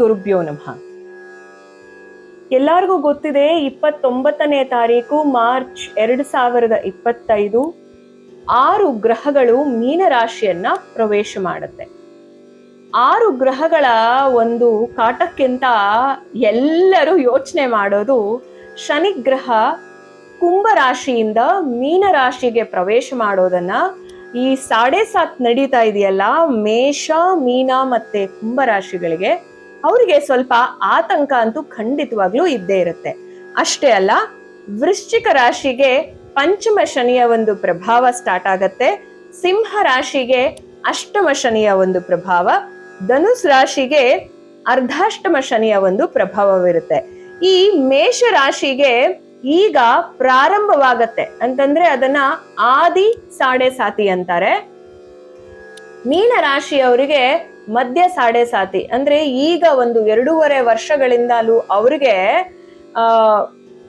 ಗುರುಭ್ಯೋ ನಮಃ. ಎಲ್ಲರಿಗೂ ಗೊತ್ತಿದೆ, ಇಪ್ಪತ್ತೊಂಬತ್ತನೇ ತಾರೀಕು ಮಾರ್ಚ್ ಎರಡು ಸಾವಿರದ ಇಪ್ಪತ್ತೈದು, ಆರು ಗ್ರಹಗಳು ಮೀನರಾಶಿಯನ್ನ ಪ್ರವೇಶ ಮಾಡುತ್ತೆ. ಆರು ಗ್ರಹಗಳ ಒಂದು ಕಾಟಕ್ಕಿಂತ ಎಲ್ಲರೂ ಯೋಚನೆ ಮಾಡೋದು ಶನಿ ಗ್ರಹ ಕುಂಭ ರಾಶಿಯಿಂದ ಮೀನ ರಾಶಿಗೆ ಪ್ರವೇಶ ಮಾಡೋದನ್ನ ಈ ಸಾಡೆ ಸಾತ್ ನಡೀತಾ ಇದೆಯಲ್ಲ, ಮೇಷ, ಮೀನ ಮತ್ತೆ ಕುಂಭ ರಾಶಿಗಳಿಗೆ ಅವರಿಗೆ ಸ್ವಲ್ಪ ಆತಂಕ ಅಂತೂ ಖಂಡಿತವಾಗ್ಲೂ ಇದ್ದೇ ಇರುತ್ತೆ. ಅಷ್ಟೇ ಅಲ್ಲ, ವೃಶ್ಚಿಕ ರಾಶಿಗೆ ಪಂಚಮ ಶನಿಯ ಒಂದು ಪ್ರಭಾವ ಸ್ಟಾರ್ಟ್ ಆಗತ್ತೆ. ಸಿಂಹ ರಾಶಿಗೆ ಅಷ್ಟಮ ಶನಿಯ ಒಂದು ಪ್ರಭಾವ. ಧನುಸ್ ರಾಶಿಗೆ ಅರ್ಧಾಷ್ಟಮ ಶನಿಯ ಒಂದು ಪ್ರಭಾವವಿರುತ್ತೆ. ಈ ಮೇಷ ರಾಶಿಗೆ ಈಗ ಪ್ರಾರಂಭವಾಗತ್ತೆ. ಅಂತಂದ್ರೆ ಅದನ್ನ ಆದಿ, ಸಾಡೆ, ಸಾತಿ ಅಂತಾರೆ. ಮೀನ ರಾಶಿಯವರಿಗೆ ಮಧ್ಯ ಸಾಡೆ ಸಾತಿ. ಅಂದ್ರೆ ಈಗ ಒಂದು ಎರಡೂವರೆ ವರ್ಷಗಳಿಂದಲೂ ಅವ್ರಿಗೆ, ಆ,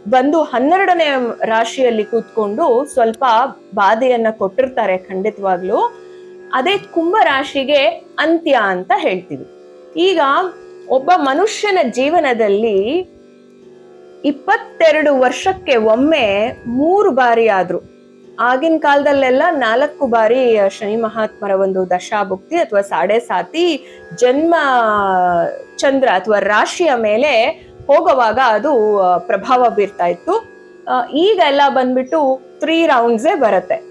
ಬಂದು ಹನ್ನೆರಡನೇ ರಾಶಿಯಲ್ಲಿ ಕೂತ್ಕೊಂಡು ಸ್ವಲ್ಪ ಬಾಧೆಯನ್ನ ಕೊಟ್ಟಿರ್ತಾರೆ ಖಂಡಿತವಾಗ್ಲು. ಅದೇ ಕುಂಭ ರಾಶಿಗೆ ಅಂತ್ಯ ಅಂತ ಹೇಳ್ತೀವಿ. ಈಗ ಒಬ್ಬ ಮನುಷ್ಯನ ಜೀವನದಲ್ಲಿ ಇಪ್ಪತ್ತೆರಡು ವರ್ಷಕ್ಕೆ ಒಮ್ಮೆ ಮೂರು ಬಾರಿ ಆದ್ರು ಆಗಿನ ಕಾಲದಲ್ಲೆಲ್ಲ ನಾಲ್ಕು ಬಾರಿ ಶನಿ ಮಹಾತ್ಮರ ಒಂದು ದಶಾಭುಕ್ತಿ ಅಥವಾ ಸಾಡೆ ಸಾತಿ ಜನ್ಮ, ಚಂದ್ರ ಅಥವಾ ರಾಶಿಯ ಮೇಲೆ ಹೋಗುವಾಗ ಅದು ಪ್ರಭಾವ ಬೀರ್ತಾ ಇತ್ತು. ಈಗ ಎಲ್ಲ ಬಂದ್ಬಿಟ್ಟು ತ್ರೀ ರೌಂಡ್ಸೇ ಬರುತ್ತೆ.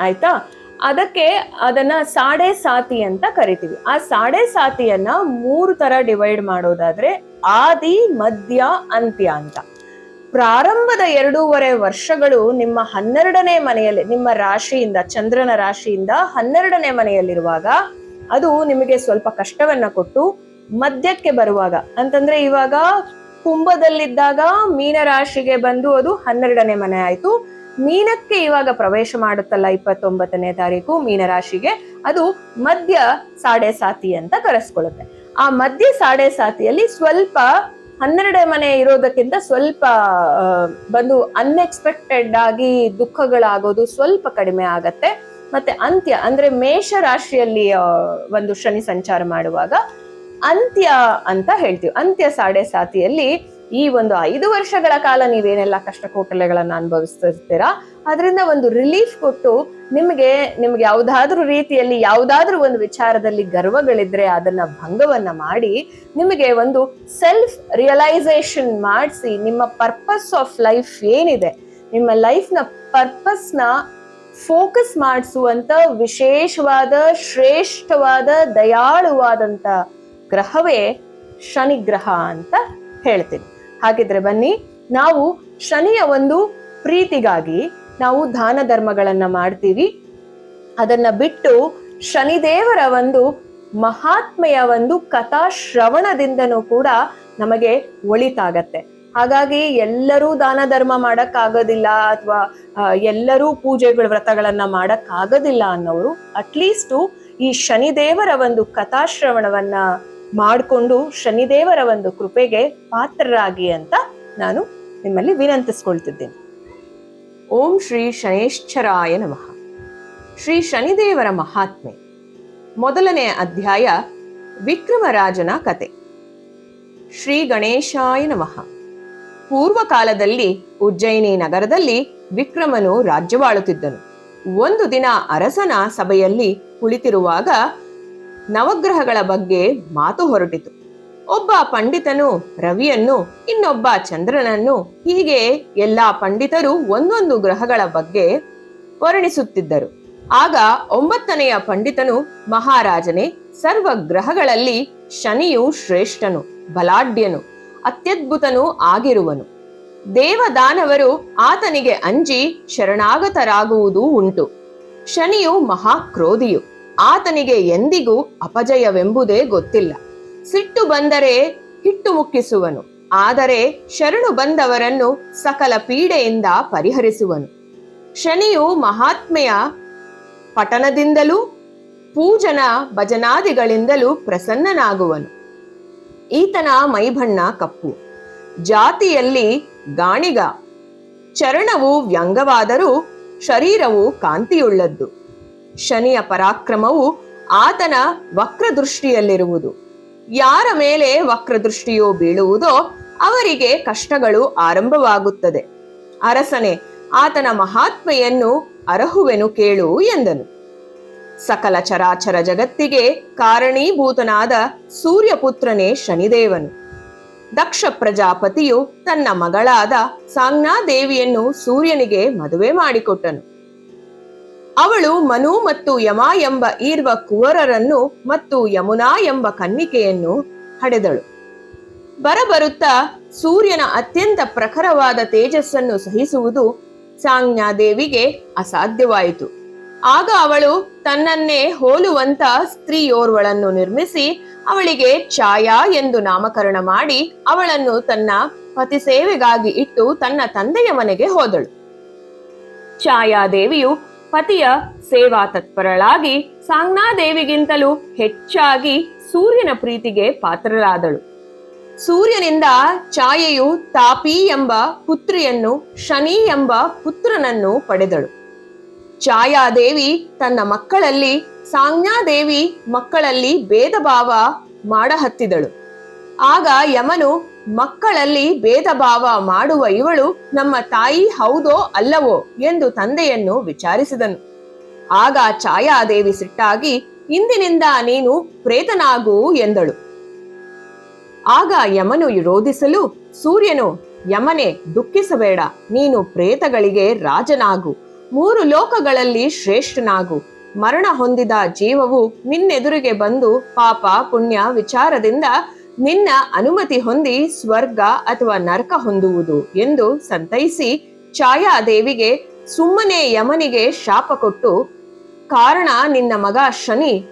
ಆಯ್ತಾ? ಅದಕ್ಕೆ ಅದನ್ನ ಸಾಡೆ ಸಾತಿ ಅಂತ ಕರಿತೀವಿ. ಆ ಸಾಡೆ ಸಾತಿಯನ್ನ ಮೂರು ತರ ಡಿವೈಡ್ ಮಾಡೋದಾದ್ರೆ, ಆದಿ, ಮಧ್ಯ, ಅಂತ್ಯ ಅಂತ. ಪ್ರಾರಂಭದ ಎರಡೂವರೆ ವರ್ಷಗಳು ನಿಮ್ಮ ಹನ್ನೆರಡನೇ ಮನೆಯಲ್ಲಿ, ನಿಮ್ಮ ರಾಶಿಯಿಂದ, ಚಂದ್ರನ ರಾಶಿಯಿಂದ ಹನ್ನೆರಡನೇ ಮನೆಯಲ್ಲಿರುವಾಗ ಅದು ನಿಮಗೆ ಸ್ವಲ್ಪ ಕಷ್ಟವನ್ನ ಕೊಟ್ಟು ಮಧ್ಯಕ್ಕೆ ಬರುವಾಗ, ಅಂತಂದ್ರೆ ಇವಾಗ ಕುಂಭದಲ್ಲಿದ್ದಾಗ ಮೀನ ರಾಶಿಗೆ ಬಂದು ಅದು ಹನ್ನೆರಡನೇ ಮನೆ ಆಯ್ತು. ಮೀನಕ್ಕೆ ಇವಾಗ ಪ್ರವೇಶ ಮಾಡುತ್ತಲ್ಲ ಇಪ್ಪತ್ತೊಂಬತ್ತನೇ ತಾರೀಕು ಮೀನರಾಶಿಗೆ ಅದು ಮಧ್ಯ ಸಾಡೆ ಸಾತಿ ಅಂತ ಕರೆಸ್ಕೊಳ್ಳುತ್ತೆ. ಆ ಮಧ್ಯ ಸಾಡೆ ಸಾತಿಯಲ್ಲಿ ಸ್ವಲ್ಪ ಹನ್ನೆರಡನೇ ಮನೆ ಇರೋದಕ್ಕಿಂತ ಸ್ವಲ್ಪ ಬಂದು ಅನ್ಎಕ್ಸ್ಪೆಕ್ಟೆಡ್ ಆಗಿ ದುಃಖಗಳಾಗೋದು ಸ್ವಲ್ಪ ಕಡಿಮೆ ಆಗತ್ತೆ. ಮತ್ತೆ ಅಂತ್ಯ, ಅಂದ್ರೆ ಮೇಷ ರಾಶಿಯಲ್ಲಿ ಒಂದು ಶನಿ ಸಂಚಾರ ಮಾಡುವಾಗ ಅಂತ್ಯ ಅಂತ ಹೇಳ್ತೀವಿ. ಅಂತ್ಯ ಸಾಡೆ ಸಾತಿಯಲ್ಲಿ ಈ ಒಂದು ಐದು ವರ್ಷಗಳ ಕಾಲ ನೀವೇನೆಲ್ಲ ಕಷ್ಟ ಕೋಟಲೆಗಳನ್ನ ಅನುಭವಿಸ್ತಿರ್ತೀರಾ? ಅದರಿಂದ ಒಂದು ರಿಲೀಫ್ ಕೊಟ್ಟು ನಿಮಗೆ, ನಿಮ್ಗೆ ಯಾವುದಾದ್ರೂ ರೀತಿಯಲ್ಲಿ ಯಾವುದಾದ್ರೂ ಒಂದು ವಿಚಾರದಲ್ಲಿ ಗರ್ವಗಳಿದ್ರೆ ಅದನ್ನ ಭಂಗವನ್ನ ಮಾಡಿ, ನಿಮಗೆ ಒಂದು ಸೆಲ್ಫ್ ರಿಯಲೈಸೇಷನ್ ಮಾಡಿಸಿ ನಿಮ್ಮ ಪರ್ಪಸ್ ಆಫ್ ಲೈಫ್ ಏನಿದೆ, ನಿಮ್ಮ ಲೈಫ್ನ ಪರ್ಪಸ್ನ ಫೋಕಸ್ ಮಾಡಿಸುವಂತ ವಿಶೇಷವಾದ, ಶ್ರೇಷ್ಠವಾದ, ದಯಾಳುವಾದಂತ ಗ್ರಹವೇ ಶನಿ ಗ್ರಹ ಅಂತ ಹೇಳ್ತೀನಿ. ಹಾಗಿದ್ರೆ ಬನ್ನಿ, ನಾವು ಶನಿಯ ಒಂದು ಪ್ರೀತಿಗಾಗಿ ನಾವು ದಾನ ಧರ್ಮಗಳನ್ನ ಮಾಡ್ತೀವಿ. ಅದನ್ನ ಬಿಟ್ಟು ಶನಿದೇವರ ಒಂದು ಮಹಾತ್ಮೆಯ ಒಂದು ಕಥಾ ಶ್ರವಣದಿಂದನೂ ಕೂಡ ನಮಗೆ ಒಳಿತಾಗತ್ತೆ. ಹಾಗಾಗಿ ಎಲ್ಲರೂ ದಾನ ಧರ್ಮ ಮಾಡೋಕ್ಕಾಗೋದಿಲ್ಲ ಅಥವಾ ಎಲ್ಲರೂ ಪೂಜೆಗಳ ವ್ರತಗಳನ್ನ ಮಾಡೋಕ್ಕಾಗೋದಿಲ್ಲ ಅನ್ನೋರು ಅಟ್ಲೀಸ್ಟು ಈ ಶನಿದೇವರ ಒಂದು ಕಥಾಶ್ರವಣವನ್ನ ಮಾಡಿಕೊಂಡು ಶನಿದೇವರ ಒಂದು ಕೃಪೆಗೆ ಪಾತ್ರರಾಗಿ ಅಂತ ನಾನು ನಿಮ್ಮಲ್ಲಿ ವಿನಂತಿಸ್ಕೊಳ್ತಿದ್ದೇನೆ. ಓಂ ಶ್ರೀ ಶನೇಶ್ಚರಾಯ ನಮಃ. ಶ್ರೀ ಶನಿದೇವರ ಮಹಾತ್ಮೆ. ಮೊದಲನೇ ಅಧ್ಯಾಯ, ವಿಕ್ರಮರಾಜನ ಕತೆ. ಶ್ರೀ ಗಣೇಶಾಯ ನಮಃ. ಪೂರ್ವ ಕಾಲದಲ್ಲಿ ಉಜ್ಜಯಿನಿ ನಗರದಲ್ಲಿ ವಿಕ್ರಮನು ರಾಜ್ಯವಾಳುತ್ತಿದ್ದನು. ಒಂದು ದಿನ ಅರಸನ ಸಭೆಯಲ್ಲಿ ಕುಳಿತಿರುವಾಗ ನವಗ್ರಹಗಳ ಬಗ್ಗೆ ಮಾತು ಹೊರಟಿತು. ಒಬ್ಬ ಪಂಡಿತನು ರವಿಯನ್ನು, ಇನ್ನೊಬ್ಬ ಚಂದ್ರನನ್ನು ಹೀಗೆ ಎಲ್ಲಾ ಪಂಡಿತರು ಒಂದೊಂದು ಗ್ರಹಗಳ ಬಗ್ಗೆ ವರ್ಣಿಸುತ್ತಿದ್ದರು. ಆಗ ಒಂಬತ್ತನೆಯ ಪಂಡಿತನು ಮಹಾರಾಜನೇ, ಸರ್ವ ಗ್ರಹಗಳಲ್ಲಿ ಶನಿಯು ಶ್ರೇಷ್ಠನು, ಬಲಾಢ್ಯನು, ಅತ್ಯದ್ಭುತನು ಆಗಿರುವನು. ದೇವದಾನವರು ಆತನಿಗೆ ಅಂಜಿ ಶರಣಾಗತರಾಗುವುದೂ ಉಂಟು. ಶನಿಯು ಮಹಾಕ್ರೋಧಿಯು, ಆತನಿಗೆ ಎಂದಿಗೂ ಅಪಜಯವೆಂಬುದೇ ಗೊತ್ತಿಲ್ಲ. ಸಿಟ್ಟು ಬಂದರೆ ಹಿಟ್ಟು ಮುಕ್ಕಿಸುವನು ಆದರೆ ಶರಣು ಬಂದವರನ್ನು ಸಕಲ ಪೀಡೆಯಿಂದ ಪರಿಹರಿಸುವನು. ಶನಿಯು ಮಹಾತ್ಮೆಯ ಪಠನದಿಂದಲೂ ಪೂಜನ ಭಜನಾದಿಗಳಿಂದಲೂ ಪ್ರಸನ್ನನಾಗುವನು. ಈತನ ಮೈಬಣ್ಣ ಕಪ್ಪು. ಜಾತಿಯಲ್ಲಿ ಗಾಣಿಗ. ಚರಣವು ವ್ಯಂಗವಾದರೂ ಶರೀರವು ಕಾಂತಿಯುಳ್ಳದ್ದು. ಶನಿಯ ಪರಾಕ್ರಮವು ಆತನ ವಕ್ರದೃಷ್ಟಿಯಲ್ಲಿರುವುದು. ಯಾರ ಮೇಲೆ ವಕ್ರದೃಷ್ಟಿಯು ಬೀಳುವುದೋ ಅವರಿಗೆ ಕಷ್ಟಗಳು ಆರಂಭವಾಗುತ್ತದೆ. ಅರಸನೆ, ಆತನ ಮಹಾತ್ಮೆಯನ್ನು ಅರಹುವೆನು ಕೇಳು ಎಂದನು. ಸಕಲ ಚರಾಚರ ಜಗತ್ತಿಗೆ ಕಾರಣೀಭೂತನಾದ ಸೂರ್ಯಪುತ್ರನೇ ಶನಿದೇವನು. ದಕ್ಷ ಪ್ರಜಾಪತಿಯು ತನ್ನ ಮಗಳಾದ ಸಾಂಗ್ನಾದೇವಿಯನ್ನು ಸೂರ್ಯನಿಗೆ ಮದುವೆ ಮಾಡಿಕೊಟ್ಟನು. ಅವಳು ಮನು ಮತ್ತು ಯಮ ಎಂಬ ಈರ್ವ ಕುವರರನ್ನು ಮತ್ತು ಯಮುನಾ ಎಂಬ ಕನ್ನಿಕೆಯನ್ನು ಹಡೆದಳು. ಬರಬರುತ್ತಾ ಸೂರ್ಯನ ಅತ್ಯಂತ ಪ್ರಖರವಾದ ತೇಜಸ್ಸನ್ನು ಸಹಿಸುವುದು ಸಾಂಜ್ಞಾದೇವಿಗೆ ಅಸಾಧ್ಯವಾಯಿತು. ಆಗ ಅವಳು ತನ್ನನ್ನೇ ಹೋಲುವಂತ ಸ್ತ್ರೀಯೋರ್ವಳನ್ನು ನಿರ್ಮಿಸಿ ಅವಳಿಗೆ ಛಾಯಾ ಎಂದು ನಾಮಕರಣ ಮಾಡಿ ಅವಳನ್ನು ತನ್ನ ಪತಿ ಸೇವೆಗಾಗಿ ಇಟ್ಟು ತನ್ನ ತಂದೆಯ ಮನೆಗೆ ಹೋದಳು. ಛಾಯಾದೇವಿಯು ಪತಿಯ ಸೇವಾ ತತ್ಪರಳಾಗಿ ಸಾಂಗ್ನಾದೇವಿಗಿಂತಲೂ ಹೆಚ್ಚಾಗಿ ಸೂರ್ಯನ ಪ್ರೀತಿಗೆ ಪಾತ್ರರಾದಳು ಸೂರ್ಯನಿಂದ ಛಾಯೆಯು ತಾಪಿ ಎಂಬ ಪುತ್ರಿಯನ್ನು ಶನಿ ಎಂಬ ಪುತ್ರನನ್ನು ಪಡೆದಳು. ಛಾಯಾದೇವಿ ತನ್ನ ಮಕ್ಕಳಲ್ಲಿ ಸಾಂಜ್ಞಾದೇವಿ ಮಕ್ಕಳಲ್ಲಿ ಭೇದ ಭಾವ ಮಾಡಹತ್ತಿದಳು. ಆಗ ಯಮನು ಮಕ್ಕಳಲ್ಲಿ ಭೇದ ಭಾವ ಮಾಡುವ ಇವಳು ನಮ್ಮ ತಾಯಿ ಹೌದೋ ಅಲ್ಲವೋ ಎಂದು ತಂದೆಯನ್ನು ವಿಚಾರಿಸಿದನು. ಆಗ ಛಾಯಾದೇವಿ ಸಿಟ್ಟಾಗಿ, ಇಂದಿನಿಂದ ನೀನು ಪ್ರೇತನಾಗು ಎಂದಳು. ಆಗ ಯಮನು ವಿರೋಧಿಸಲು, ಸೂರ್ಯನು, ಯಮನೆ, ದುಃಖಿಸಬೇಡ, ನೀನು ಪ್ರೇತಗಳಿಗೆ ರಾಜನಾಗು, ಮೂರು ಲೋಕಗಳಲ್ಲಿ ಶ್ರೇಷ್ಠನಾಗು, ಮರಣ ಹೊಂದಿದ ಜೀವವು ನಿನ್ನೆದುರಿಗೆ ಬಂದು ಪಾಪ, ಪುಣ್ಯ, ವಿಚಾರದಿಂದ ನಿನ್ನ ಅನುಮತಿ ಹೊಂದಿ ಸ್ವರ್ಗ ಅಥವಾ ನರಕ ಹೊಂದುವುದು ಎಂದು ಸಂತೈಸಿ ಛಾಯಾದೇವಿಗೆ ಸುಮ್ಮನೆ ಯಮನಿಗೆ ಶಾಪ ಕೊಟ್ಟು, ಕಾರಣ ನಿನ್ನ ಮಗ ಶನಿ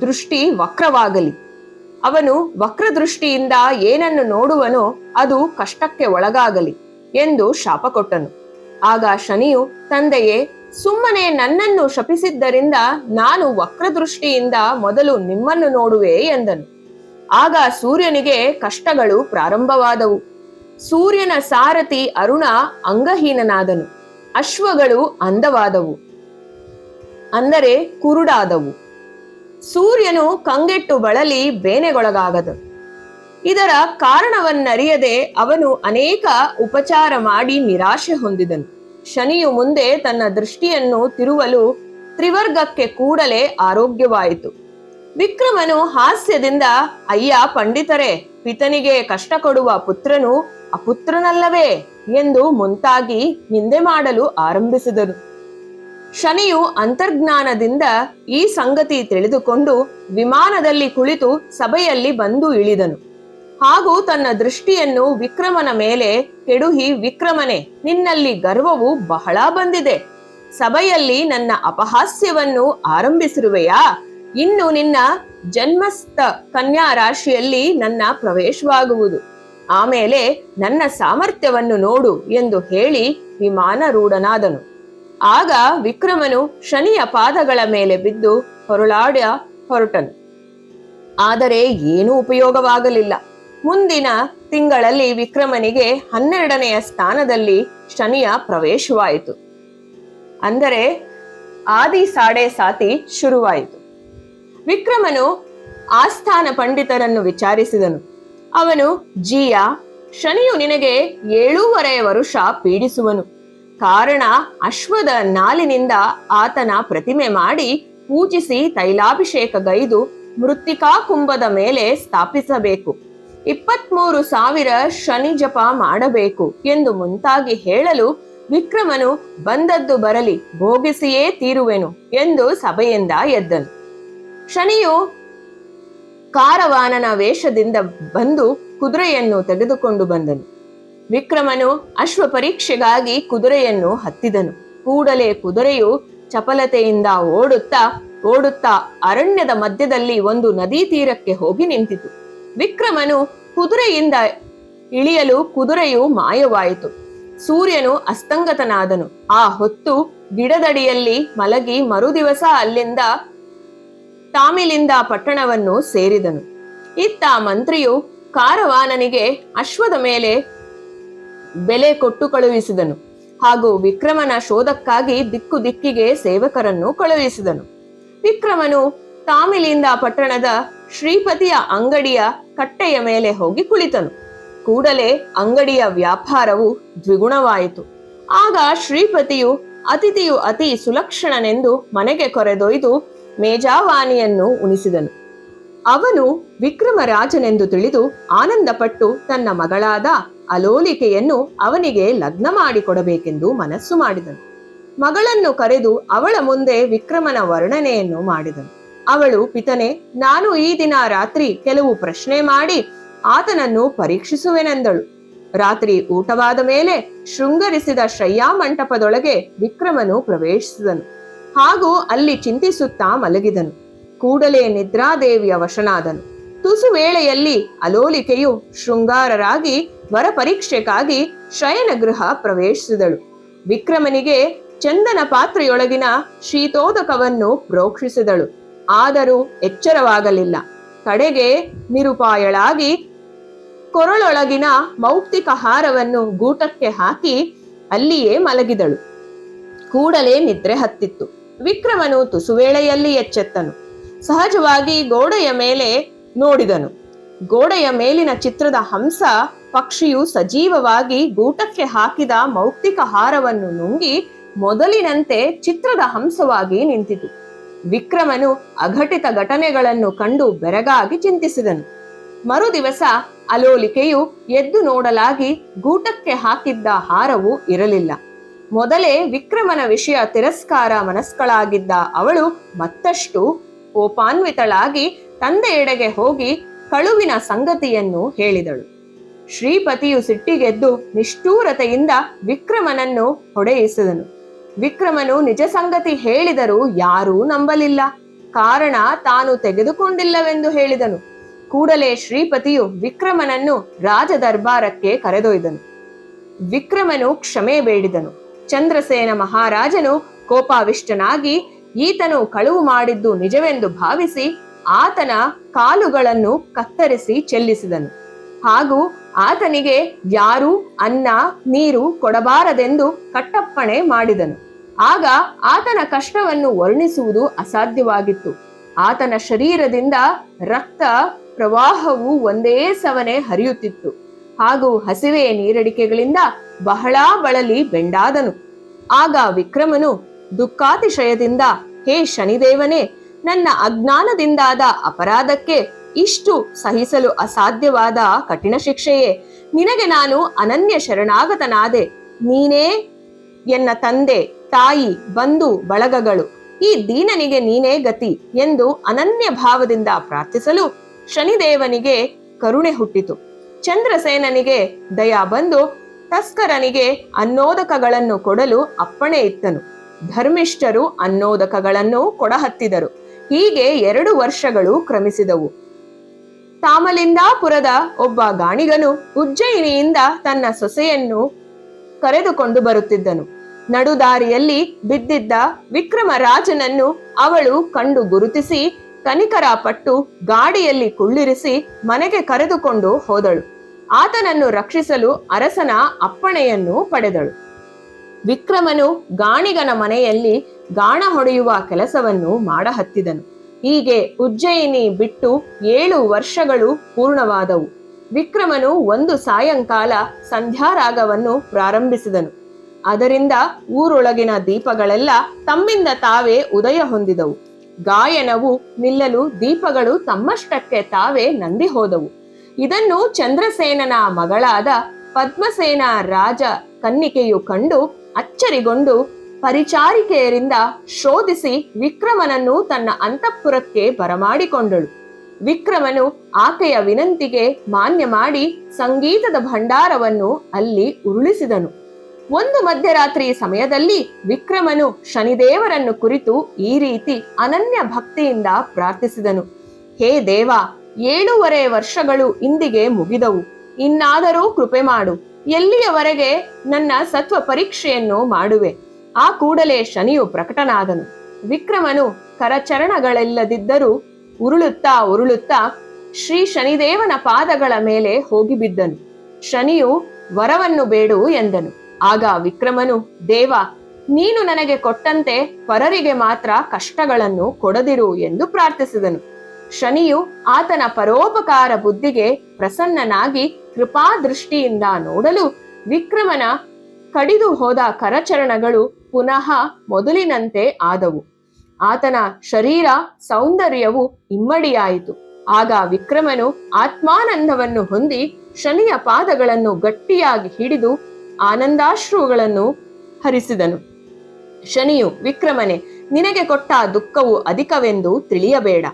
ದೃಷ್ಟಿ ವಕ್ರವಾಗಲಿ. ಅವನು ವಕ್ರದೃಷ್ಟಿಯಿಂದ ಏನನ್ನು ನೋಡುವನೋ ಅದು ಕಷ್ಟಕ್ಕೆ ಒಳಗಾಗಲಿ ಎಂದು ಶಾಪ ಕೊಟ್ಟನು. ಆಗ ಶನಿಯು, ತಂದೆಯೇ, ಸುಮ್ಮನೆ ನನ್ನನ್ನು ಶಪಿಸಿದ್ದರಿಂದ ನಾನು ವಕ್ರದೃಷ್ಟಿಯಿಂದ ಮೊದಲು ನಿಮ್ಮನ್ನು ನೋಡುವೆ ಎಂದನು. ಆಗ ಸೂರ್ಯನಿಗೆ ಕಷ್ಟಗಳು ಪ್ರಾರಂಭವಾದವು. ಸೂರ್ಯನ ಸಾರಥಿ ಅರುಣ ಅಂಗಹೀನನಾದನು. ಅಶ್ವಗಳು ಅಂದವಾದವು. ಅಂದರೆ ಕುರುಡಾದವು. ಸೂರ್ಯನು ಕಂಗೆಟ್ಟು ಬಳಲಿ ಬೇನೆಗೊಳಗಾಗದು. ಇದರ ಕಾರಣವನ್ನರಿಯದೆ ಅವನು ಅನೇಕ ಉಪಚಾರ ಮಾಡಿ ನಿರಾಶೆ ಹೊಂದಿದನು. ಶನಿಯು ಮುಂದೆ ತನ್ನ ದೃಷ್ಟಿಯನ್ನು ತಿರುವಲು ತ್ರಿವರ್ಗಕ್ಕೆ ಕೂಡಲೇ ಆರೋಗ್ಯವಾಯಿತು. ವಿಕ್ರಮನು ಹಾಸ್ಯದಿಂದ, ಅಯ್ಯ ಪಂಡಿತರೆ, ಪಿತನಿಗೆ ಕಷ್ಟ ಕೊಡುವ ಪುತ್ರನು ಅಪುತ್ರನಲ್ಲವೇ? ಎಂದು ಮುಂತಾಗಿ ನಿಂದೆ ಮಾಡಲು ಆರಂಭಿಸಿದನು ಶನಿಯು ಅಂತರ್ಜ್ಞಾನದಿಂದ ಈ ಸಂಗತಿ ತಿಳಿದುಕೊಂಡು ವಿಮಾನದಲ್ಲಿ ಕುಳಿತು ಸಭೆಯಲ್ಲಿ ಬಂದು ಇಳಿದನು. ಹಾಗೂ ತನ್ನ ದೃಷ್ಟಿಯನ್ನು ವಿಕ್ರಮನ ಮೇಲೆ ಕೆಡುಹಿ, ವಿಕ್ರಮನೆ, ನಿನ್ನಲ್ಲಿ ಗರ್ವವು ಬಹಳ ಬಂದಿದೆ. ಸಭೆಯಲ್ಲಿ ನನ್ನ ಅಪಹಾಸ್ಯವನ್ನು ಆರಂಭಿಸಿರುವೆಯಾ? ಇನ್ನು ನಿನ್ನ ಜನ್ಮಸ್ಥ ಕನ್ಯಾ ರಾಶಿಯಲ್ಲಿ ನನ್ನ ಪ್ರವೇಶವಾಗುವುದು. ಆಮೇಲೆ ನನ್ನ ಸಾಮರ್ಥ್ಯವನ್ನು ನೋಡು ಎಂದು ಹೇಳಿ ವಿಮಾನರೂಢನಾದನು. ಆಗ ವಿಕ್ರಮನು ಶನಿಯ ಪಾದಗಳ ಮೇಲೆ ಬಿದ್ದು ಹೊರಳಾಡ ಹೊರಟನು. ಆದರೆ ಏನೂ ಉಪಯೋಗವಾಗಲಿಲ್ಲ. ಮುಂದಿನ ತಿಂಗಳಲ್ಲಿ ವಿಕ್ರಮನಿಗೆ ಹನ್ನೆರಡನೆಯ ಸ್ಥಾನದಲ್ಲಿ ಶನಿಯ ಪ್ರವೇಶವಾಯಿತು. ಅಂದರೆ ಆದಿ ಸಾಡೆ ಸಾತಿ ಶುರುವಾಯಿತು. ವಿಕ್ರಮನು ಆಸ್ಥಾನ ಪಂಡಿತರನ್ನು ವಿಚಾರಿಸಿದನು. ಅವನು, ಜೀಯ, ಶನಿಯು ನಿನಗೆ ಏಳೂವರೆ ವರುಷ ಪೀಡಿಸುವನು. ಕಾರಣ ಅಶ್ವದ ನಾಲಿನಿಂದ ಆತನ ಪ್ರತಿಮೆ ಮಾಡಿ ಪೂಜಿಸಿ ತೈಲಾಭಿಷೇಕಗೈದು ಮೃತ್ತಿಕಾ ಕುಂಭದ ಮೇಲೆ ಸ್ಥಾಪಿಸಬೇಕು. ಇಪ್ಪತ್ಮೂರು ಸಾವಿರ ಶನಿ ಜಪ ಮಾಡಬೇಕು ಎಂದು ಮುಂತಾಗಿ ಹೇಳಲು ವಿಕ್ರಮನು ಬಂದದ್ದು ಬರಲಿ, ಭೋಗಿಸಿಯೇ ತೀರುವೆನು ಎಂದು ಸಭೆಯಿಂದ ಎದ್ದನು. ಶನಿಯು ಕಾರವಾನನ ವೇಷದಿಂದ ಬಂದು ಕುದುರೆಯನ್ನು ತೆಗೆದುಕೊಂಡು ಬಂದನು. ವಿಕ್ರಮನು ಅಶ್ವ ಪರೀಕ್ಷೆಗಾಗಿ ಕುದುರೆಯನ್ನು ಹತ್ತಿದನು. ಕೂಡಲೇ ಕುದುರೆಯು ಚಪಲತೆಯಿಂದ ಓಡುತ್ತಾ ಓಡುತ್ತಾ ಅರಣ್ಯದ ಮಧ್ಯದಲ್ಲಿ ಒಂದು ನದಿ ತೀರಕ್ಕೆ ಹೋಗಿ ನಿಂತಿತು. ವಿಕ್ರಮನು ಕುದುರೆಯಿಂದ ಇಳಿಯಲು ಕುದುರೆಯು ಮಾಯವಾಯಿತು. ಸೂರ್ಯನು ಅಸ್ತಂಗತನಾದನು. ಆ ಹೊತ್ತು ಗಿಡದಡಿಯಲ್ಲಿ ಮಲಗಿ ಮರುದಿವಸ ಅಲ್ಲಿಂದ ತಾಮಿಲಿಂದ ಪಟ್ಟಣವನ್ನು ಸೇರಿದನು. ಇತ್ತ ಮಂತ್ರಿಯು ಕಾರವಾನನಿಗೆ ಅಶ್ವದ ಮೇಲೆ ಬೆಲೆ ಕೊಟ್ಟು ಕಳುಹಿಸಿದನು ಹಾಗೂ ವಿಕ್ರಮನ ಶೋಧಕ್ಕಾಗಿ ದಿಕ್ಕು ದಿಕ್ಕಿಗೆ ಸೇವಕರನ್ನು ಕಳುಹಿಸಿದನು. ವಿಕ್ರಮನು ತಾಮಿಲಿಂದ ಪಟ್ಟಣದ ಶ್ರೀಪತಿಯ ಅಂಗಡಿಯ ಕಟ್ಟೆಯ ಮೇಲೆ ಹೋಗಿ ಕುಳಿತನು. ಕೂಡಲೇ ಅಂಗಡಿಯ ವ್ಯಾಪಾರವು ದ್ವಿಗುಣವಾಯಿತು. ಆಗ ಶ್ರೀಪತಿಯು ಅತಿಥಿಯು ಅತಿ ಸುಲಕ್ಷಣನೆಂದು ಮನೆಗೆ ಕರೆದೊಯ್ದು ಮೇಜಾವಾನಿಯನ್ನು ಉಣಿಸಿದನು. ಅವನು ವಿಕ್ರಮರಾಜನೆಂದು ತಿಳಿದು ಆನಂದಪಟ್ಟು ತನ್ನ ಮಗಳಾದ ಅಲೋಲಿಕೆಯನ್ನು ಅವನಿಗೆ ಲಗ್ನ ಮಾಡಿಕೊಡಬೇಕೆಂದು ಮನಸ್ಸು ಮಾಡಿದನು. ಮಗಳನ್ನು ಕರೆದು ಅವಳ ಮುಂದೆ ವಿಕ್ರಮನ ವರ್ಣನೆಯನ್ನು ಮಾಡಿದನು. ಅವಳು, ಪಿತನೆ, ನಾನು ಈ ದಿನ ರಾತ್ರಿ ಕೆಲವು ಪ್ರಶ್ನೆ ಮಾಡಿ ಆತನನ್ನು ಪರೀಕ್ಷಿಸುವೆನೆಂದಳು. ರಾತ್ರಿ ಊಟವಾದ ಮೇಲೆ ಶೃಂಗರಿಸಿದ ಶಯ್ಯಾಮಂಟಪದೊಳಗೆ ವಿಕ್ರಮನು ಪ್ರವೇಶಿಸಿದನು. ಹಾಗೂ ಅಲ್ಲಿ ಚಿಂತಿಸುತ್ತಾ ಮಲಗಿದನು. ಕೂಡಲೇ ನಿದ್ರಾದೇವಿಯ ವಶನಾದನು. ತುಸು ವೇಳೆಯಲ್ಲಿ ಅಲೋಲಿಕೆಯು ಶೃಂಗಾರರಾಗಿ ವರ ಪರೀಕ್ಷೆಗಾಗಿ ಶಯನ ಗೃಹ ಪ್ರವೇಶಿಸಿದಳು. ವಿಕ್ರಮನಿಗೆ ಚಂದನ ಪಾತ್ರೆಯೊಳಗಿನ ಶೀತೋದಕವನ್ನು ಪ್ರೋಕ್ಷಿಸಿದಳು. ಆದರೂ ಎಚ್ಚರವಾಗಲಿಲ್ಲ. ಕಡೆಗೆ ನಿರುಪಾಯಳಾಗಿ ಕೊರಳೊಳಗಿನ ಮೌಕ್ತಿಕ ಹಾರವನ್ನು ಗೂಟಕ್ಕೆ ಹಾಕಿ ಅಲ್ಲಿಯೇ ಮಲಗಿದಳು. ಕೂಡಲೇ ನಿದ್ರೆ ಹತ್ತಿತ್ತು. ವಿಕ್ರಮನು ತುಸುವೇಳೆಯಲ್ಲಿ ಎಚ್ಚೆತ್ತನು. ಸಹಜವಾಗಿ ಗೋಡೆಯ ಮೇಲೆ ನೋಡಿದನು. ಗೋಡೆಯ ಮೇಲಿನ ಚಿತ್ರದ ಹಂಸ ಪಕ್ಷಿಯು ಸಜೀವವಾಗಿ ಗೂಟಕ್ಕೆ ಹಾಕಿದ ಮೌಕ್ತಿಕ ಹಾರವನ್ನು ನುಂಗಿ ಮೊದಲಿನಂತೆ ಚಿತ್ರದ ಹಂಸವಾಗಿ ನಿಂತಿತು. ವಿಕ್ರಮನು ಅಘಟಿತ ಘಟನೆಗಳನ್ನು ಕಂಡು ಬೆರಗಾಗಿ ಚಿಂತಿಸಿದನು. ಮರುದಿವಸ ಅಲೋಲಿಕೆಯು ಎದ್ದು ನೋಡಲಾಗಿ ಗೂಟಕ್ಕೆ ಹಾಕಿದ್ದ ಹಾರವು ಇರಲಿಲ್ಲ. ಮೊದಲೇ ವಿಕ್ರಮನ ವಿಷಯ ತಿರಸ್ಕಾರ ಮನಸ್ಕಳಾಗಿದ್ದ ಅವಳು ಮತ್ತಷ್ಟು ಕೋಪಾನ್ವಿತಳಾಗಿ ತಂದೆಯೆಡೆಗೆ ಹೋಗಿ ಕಳುವಿನ ಸಂಗತಿಯನ್ನು ಹೇಳಿದಳು. ಶ್ರೀಪತಿಯು ಸಿಟ್ಟಿಗೆದ್ದು ನಿಷ್ಠೂರತೆಯಿಂದ ವಿಕ್ರಮನನ್ನು ಹೊಡೆಯಿಸಿದನು. ವಿಕ್ರಮನು ನಿಜ ಸಂಗತಿ ಹೇಳಿದರೂ ಯಾರೂ ನಂಬಲಿಲ್ಲ. ಕಾರಣ ತಾನು ತೆಗೆದುಕೊಂಡಿಲ್ಲವೆಂದು ಹೇಳಿದನು. ಕೂಡಲೇ ಶ್ರೀಪತಿಯು ವಿಕ್ರಮನನ್ನು ರಾಜದರ್ಬಾರಕ್ಕೆ ಕರೆದೊಯ್ದನು. ವಿಕ್ರಮನು ಕ್ಷಮೆ ಬೇಡಿದನು. ಚಂದ್ರಸೇನ ಮಹಾರಾಜನು ಕೋಪಾವಿಷ್ಟನಾಗಿ, ಈತನು ಕಳುವು ಮಾಡಿದ್ದು ನಿಜವೆಂದು ಭಾವಿಸಿ ಆತನ ಕಾಲುಗಳನ್ನು ಕತ್ತರಿಸಿ ಚೆಲ್ಲಿಸಿದನು. ಹಾಗೂ ಆತನಿಗೆ ಯಾರೂ ಅನ್ನ, ನೀರು ಕೊಡಬಾರದೆಂದು ಕಟ್ಟಪ್ಪಣೆ ಮಾಡಿದನು. ಆಗ ಆತನ ಕಷ್ಟವನ್ನು ವರ್ಣಿಸುವುದು ಅಸಾಧ್ಯವಾಗಿತ್ತು. ಆತನ ಶರೀರದಿಂದ ರಕ್ತ ಪ್ರವಾಹವು ಒಂದೇ ಸವನೆ ಹರಿಯುತ್ತಿತ್ತು. ಹಾಗೂ ಹಸಿವೆಯ ನೀರಡಿಕೆಗಳಿಂದ ಬಹಳ ಬಳಲಿ ಬೆಂಡಾದನು. ಆಗ ವಿಕ್ರಮನು ದುಃಖಾತಿಶಯದಿಂದ, ಹೇ ಶನಿದೇವನೇ, ನನ್ನ ಅಜ್ಞಾನದಿಂದಾದ ಅಪರಾಧಕ್ಕೆ ಇಷ್ಟು ಸಹಿಸಲು ಅಸಾಧ್ಯವಾದ ಕಠಿಣ ಶಿಕ್ಷೆಯೇ. ನಿನಗೆ ನಾನು ಅನನ್ಯ ಶರಣಾಗತನಾದೆ. ನೀನೇ ಎನ್ನ ತಂದೆ, ತಾಯಿ, ಬಂಧು, ಬಳಗಗಳು. ಈ ದೀನನಿಗೆ ನೀನೇ ಗತಿ ಎಂದು ಅನನ್ಯ ಭಾವದಿಂದ ಪ್ರಾರ್ಥಿಸಲು ಶನಿದೇವನಿಗೆ ಕರುಣೆ ಹುಟ್ಟಿತು. ಚಂದ್ರಸೇನನಿಗೆ ದಯಾ ಬಂದು ತಸ್ಕರನಿಗೆ ಅನ್ನೋದಕಗಳನ್ನು ಕೊಡಲು ಅಪ್ಪಣೆ ಇತ್ತನು. ಧರ್ಮಿಷ್ಠರು ಅನ್ನೋದಕಗಳನ್ನು ಕೊಡಹತ್ತಿದರು. ಹೀಗೆ ಎರಡು ವರ್ಷಗಳು ಕ್ರಮಿಸಿದವು. ತಾಮಲಿಂದಾಪುರದ ಒಬ್ಬ ಗಾಣಿಗನು ಉಜ್ಜಯಿನಿಯಿಂದ ತನ್ನ ಸೊಸೆಯನ್ನು ಕರೆದುಕೊಂಡು ಬರುತ್ತಿದ್ದನು. ನಡುದಾರಿಯಲ್ಲಿ ಬಿದ್ದಿದ್ದ ವಿಕ್ರಮರಾಜನನ್ನು ಅವಳು ಕಂಡು ಗುರುತಿಸಿ ಕನಿಕರ ಪಟ್ಟು ಗಾಡಿಯಲ್ಲಿ ಕುಳ್ಳಿರಿಸಿ ಮನೆಗೆ ಕರೆದುಕೊಂಡು ಹೋದಳು. ಆತನನ್ನು ರಕ್ಷಿಸಲು ಅರಸನ ಅಪ್ಪಣೆಯನ್ನು ಪಡೆದಳು. ವಿಕ್ರಮನು ಗಾಣಿಗನ ಮನೆಯಲ್ಲಿ ಗಾಣ ಹೊಡೆಯುವ ಕೆಲಸವನ್ನು ಮಾಡಹತ್ತಿದನು. ಹೀಗೆ ಉಜ್ಜಯಿನಿ ಬಿಟ್ಟು ಏಳು ವರ್ಷಗಳು ಪೂರ್ಣವಾದವು. ವಿಕ್ರಮನು ಒಂದು ಸಾಯಂಕಾಲ ಸಂಧ್ಯಾರಾಗವನ್ನು ಪ್ರಾರಂಭಿಸಿದನು. ಅದರಿಂದ ಊರೊಳಗಿನ ದೀಪಗಳೆಲ್ಲ ತಮ್ಮಿಂದ ತಾವೇ ಉದಯ ಹೊಂದಿದವು. ಗಾಯನವು ನಿಲ್ಲಲು ದೀಪಗಳು ತಮ್ಮಷ್ಟಕ್ಕೆ ತಾವೇ ನಂದಿ ಹೋದವು ಇದನ್ನು ಚಂದ್ರಸೇನನ ಮಗಳಾದ ಪದ್ಮಸೇನ ರಾಜ ಕನ್ನಿಕೆಯು ಕಂಡು ಅಚ್ಚರಿಗೊಂಡು ಪರಿಚಾರಿಕೆಯರಿಂದ ಶೋಧಿಸಿ ವಿಕ್ರಮನನ್ನು ತನ್ನ ಅಂತಃಪುರಕ್ಕೆ ಬರಮಾಡಿಕೊಂಡಳು. ವಿಕ್ರಮನು ಆಕೆಯ ವಿನಂತಿಗೆ ಮಾನ್ಯ ಮಾಡಿ ಸಂಗೀತದ ಭಂಡಾರವನ್ನು ಅಲ್ಲಿ ಉರುಳಿಸಿದನು. ಒಂದು ಮಧ್ಯರಾತ್ರಿ ಸಮಯದಲ್ಲಿ ವಿಕ್ರಮನು ಶನಿದೇವರನ್ನು ಕುರಿತು ಈ ರೀತಿ ಅನನ್ಯ ಭಕ್ತಿಯಿಂದ ಪ್ರಾರ್ಥಿಸಿದನು. ಹೇ ದೇವ ಏಳೂವರೆ ವರ್ಷಗಳು ಇಂದಿಗೆ ಮುಗಿದವು. ಇನ್ನಾದರೂ ಕೃಪೆ ಮಾಡು. ಎಲ್ಲಿಯವರೆಗೆ ನನ್ನ ಸತ್ವ ಪರೀಕ್ಷೆಯನ್ನು ಮಾಡುವೆ? ಆ ಕೂಡಲೇ ಶನಿಯು ಪ್ರಕಟನಾದನು. ವಿಕ್ರಮನು ಕರಚರಣಗಳೆಲ್ಲದಿದ್ದರೂ ಉರುಳುತ್ತಾ ಉರುಳುತ್ತಾ ಶ್ರೀ ಶನಿದೇವನ ಪಾದಗಳ ಮೇಲೆ ಹೋಗಿ ಬಿದ್ದನು ಶನಿಯು ವರವನ್ನು ಬೇಡು ಎಂದನು. ಆಗ ವಿಕ್ರಮನು, ದೇವ, ನೀನು ನನಗೆ ಕೊಟ್ಟಂತೆ ಪರರಿಗೆ ಮಾತ್ರ ಕಷ್ಟಗಳನ್ನು ಕೊಡದಿರು ಎಂದು ಪ್ರಾರ್ಥಿಸಿದನು. ಶನಿಯು ಆತನ ಪರೋಪಕಾರ ಬುದ್ಧಿಗೆ ಪ್ರಸನ್ನನಾಗಿ ಕೃಪಾದೃಷ್ಟಿಯಿಂದ ನೋಡಲು ವಿಕ್ರಮನ ಕಡಿದು ಹೋದ ಕರಚರಣಗಳು ಪುನಃ ಮೊದಲಿನಂತೆ ಆದವು. ಆತನ ಶರೀರ ಸೌಂದರ್ಯವು ಇಮ್ಮಡಿಯಾಯಿತು. ಆಗ ವಿಕ್ರಮನು ಆತ್ಮಾನಂದವನ್ನು ಹೊಂದಿ ಶನಿಯ ಪಾದಗಳನ್ನು ಗಟ್ಟಿಯಾಗಿ ಹಿಡಿದು ಆನಂದಾಶ್ರುಗಳನ್ನು ಹರಿಸಿದನು. ಶನಿಯು ವಿಕ್ರಮನೆ, ನಿನಗೆ ಕೊಟ್ಟ ದುಃಖವು ಅಧಿಕವೆಂದು ತಿಳಿಯಬೇಡ.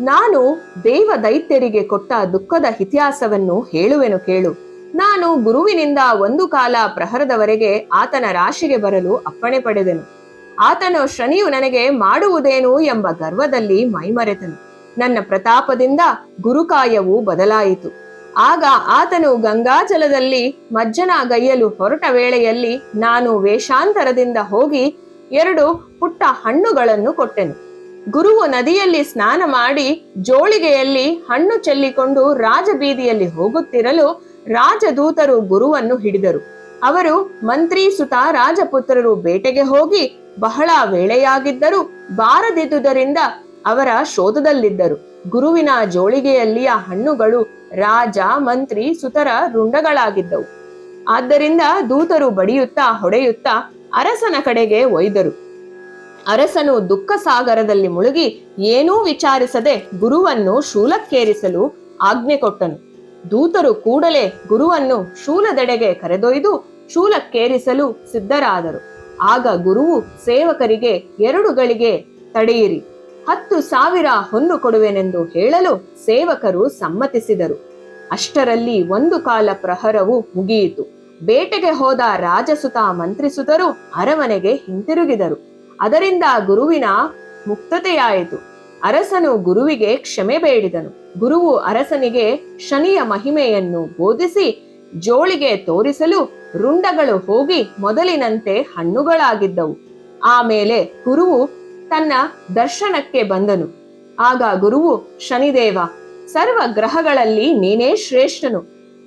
ನಾನು ದೇವ ದೈತ್ಯರಿಗೆ ಕೊಟ್ಟ ದುಃಖದ ಇತಿಹಾಸವನ್ನು ಹೇಳುವೆನು ಕೇಳು. ನಾನು ಗುರುವಿನಿಂದ ಒಂದು ಕಾಲ ಪ್ರಹರದವರೆಗೆ ಆತನ ರಾಶಿಗೆ ಬರಲು ಅಪ್ಪಣೆ ಪಡೆದೆನು. ಆತನು ಶನಿಯು ನನಗೆ ಮಾಡುವುದೇನು ಎಂಬ ಗರ್ವದಲ್ಲಿ ಮೈಮರೆತನು. ನನ್ನ ಪ್ರತಾಪದಿಂದ ಗುರುಕಾಯವು ಬದಲಾಯಿತು. ಆಗ ಆತನು ಗಂಗಾಜಲದಲ್ಲಿ ಮಜ್ಜನಗೈಯಲು ಹೊರಟ ವೇಳೆಯಲ್ಲಿ ನಾನು ವೇಷಾಂತರದಿಂದ ಹೋಗಿ ಎರಡು ಪುಟ್ಟ ಹಣ್ಣುಗಳನ್ನು ಕೊಟ್ಟೆನು. ಗುರುವು ನದಿಯಲ್ಲಿ ಸ್ನಾನ ಮಾಡಿ ಜೋಳಿಗೆಯಲ್ಲಿ ಹಣ್ಣು ಚೆಲ್ಲಿಕೊಂಡು ರಾಜಬೀದಿಯಲ್ಲಿ ಹೋಗುತ್ತಿರಲು ರಾಜದೂತರು ಗುರುವನ್ನು ಹಿಡಿದರು. ಅವರು ಮಂತ್ರಿ ಸುತ ರಾಜಪುತ್ರರು ಬೇಟೆಗೆ ಹೋಗಿ ಬಹಳ ವೇಳೆಯಾಗಿದ್ದರೂ ಬಾರದಿದ್ದುದರಿಂದ ಅವರ ಶೋಧದಲ್ಲಿದ್ದರು. ಗುರುವಿನ ಜೋಳಿಗೆಯಲ್ಲಿಯ ಹಣ್ಣುಗಳು ರಾಜ, ಮಂತ್ರಿ, ಸುತರ ರುಂಡಗಳಾಗಿದ್ದವು. ಆದ್ದರಿಂದ ದೂತರು ಬಡಿಯುತ್ತಾ ಹೊಡೆಯುತ್ತಾ ಅರಸನ ಕಡೆಗೆ ಒಯ್ದರು. ಅರಸನು ದುಃಖ ಸಾಗರದಲ್ಲಿ ಮುಳುಗಿ ಏನೂ ವಿಚಾರಿಸದೆ ಗುರುವನ್ನು ಶೂಲಕ್ಕೇರಿಸಲು ಆಜ್ಞೆ ಕೊಟ್ಟನು. ದೂತರು ಕೂಡಲೇ ಗುರುವನ್ನು ಶೂಲದೆಡೆಗೆ ಕರೆದೊಯ್ದು ಶೂಲಕ್ಕೇರಿಸಲು ಸಿದ್ಧರಾದರು. ಆಗ ಗುರುವು ಸೇವಕರಿಗೆ ಎರಡು ಗಳಿಗೆ ತಡೆಯಿರಿ, ಹತ್ತು ಸಾವಿರ ಹೊನ್ನು ಕೊಡುವೆನೆಂದು ಹೇಳಲು ಸೇವಕರು ಸಮ್ಮತಿಸಿದರು. ಅಷ್ಟರಲ್ಲಿ ಒಂದು ಕಾಲ ಪ್ರಹರವು ಮುಗಿಯಿತು. ಬೇಟೆಗೆ ಹೋದ ರಾಜಸುತ ಮಂತ್ರಿಸುತರು ಅರಮನೆಗೆ ಹಿಂತಿರುಗಿದರು. ಅದರಿಂದ ಗುರುವಿನ ಮುಕ್ತತೆಯಾಯಿತು. ಅರಸನು ಗುರುವಿಗೆ ಕ್ಷಮೆ ಬೇಡಿದನು. ಗುರುವು ಅರಸನಿಗೆ ಶನಿಯ ಮಹಿಮೆಯನ್ನು ಬೋಧಿಸಿ ಜೋಳಿಗೆ ತೋರಿಸಲು ರುಂಡಗಳು ಹೋಗಿ ಮೊದಲಿನಂತೆ ಹಣ್ಣುಗಳಾಗಿದ್ದವು. ಆಮೇಲೆ ಗುರುವು ತನ್ನ ದರ್ಶನಕ್ಕೆ ಬಂದನು. ಆಗ ಗುರುವು ಶನಿದೇವ, ಸರ್ವ ಗ್ರಹಗಳಲ್ಲಿ ನೀನೇ ಶ್ರೇಷ್ಠನು.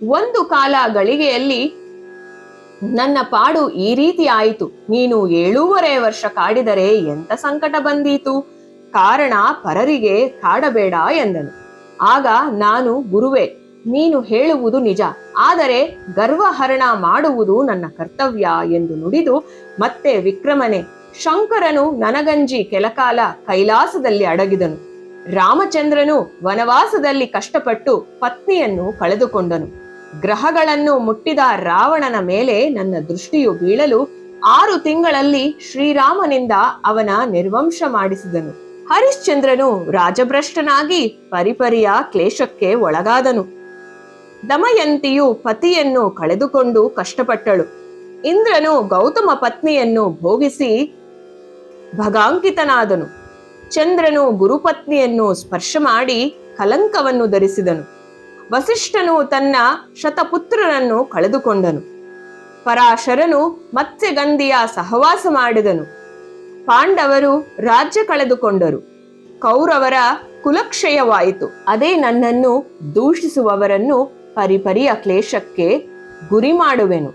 ಒಂದು ಕಾಲ ಗಳಿಗೆಯಲ್ಲಿ ನನ್ನ ಪಾಡು ಈ ರೀತಿ ಆಯಿತು. ನೀನು ಏಳೂವರೆ ವರ್ಷ ಕಾಡಿದರೆ ಎಂತ ಸಂಕಟ ಬಂದೀತು? ಕಾರಣ ಪರರಿಗೆ ಕಾಡಬೇಡ ಎಂದನು. ಆಗ ನಾನು, ಗುರುವೆ, ನೀನು ಹೇಳುವುದು ನಿಜ. ಆದರೆ ಗರ್ವಹರಣ ಮಾಡುವುದು ನನ್ನ ಕರ್ತವ್ಯ ಎಂದು ನುಡಿದು ಮತ್ತೆ ವಿಕ್ರಮನೆ, ಶಂಕರನು ನನಗಂಜಿ ಕೆಲಕಾಲ ಕೈಲಾಸದಲ್ಲಿ ಅಡಗಿದನು. ರಾಮಚಂದ್ರನು ವನವಾಸದಲ್ಲಿ ಕಷ್ಟಪಟ್ಟು ಪತ್ನಿಯನ್ನು ಕಳೆದುಕೊಂಡನು. ಗ್ರಹಗಳನ್ನು ಮುಟ್ಟಿದ ರಾವಣನ ಮೇಲೆ ನನ್ನ ದೃಷ್ಟಿಯು ಬೀಳಲು ಆರು ತಿಂಗಳಲ್ಲಿ ಶ್ರೀರಾಮನಿಂದ ಅವನ ನಿರ್ವಂಶ ಮಾಡಿಸಿದನು. ಹರಿಶ್ಚಂದ್ರನು ರಾಜಭ್ರಷ್ಟನಾಗಿ ಪರಿಪರಿಯ ಕ್ಲೇಶಕ್ಕೆ ಒಳಗಾದನು. ದಮಯಂತಿಯು ಪತಿಯನ್ನು ಕಳೆದುಕೊಂಡು ಕಷ್ಟಪಟ್ಟಳು. ಇಂದ್ರನು ಗೌತಮ ಪತ್ನಿಯನ್ನು ಭೋಗಿಸಿ ಭಗಾಂಕಿತನಾದನು. ಚಂದ್ರನು ಗುರುಪತ್ನಿಯನ್ನು ಸ್ಪರ್ಶ ಮಾಡಿ ಕಲಂಕವನ್ನು ಧರಿಸಿದನು. ವಸಿಷ್ಠನು ತನ್ನ ಶತಪುತ್ರನನ್ನು ಕಳೆದುಕೊಂಡನು. ಪರಾಶರನು ಮತ್ಸ್ಯಗಂಧಿಯ ಸಹವಾಸ ಮಾಡಿದನು. ಪಾಂಡವರು ರಾಜ್ಯ ಕಳೆದುಕೊಂಡರು. ಕೌರವರ ಕುಲಕ್ಷಯವಾಯಿತು. ಅದೇ ನನ್ನನ್ನು ದೂಷಿಸುವವರನ್ನು ಪರಿಪರಿಯ ಕ್ಲೇಶಕ್ಕೆ ಗುರಿ ಮಾಡುವೆನು.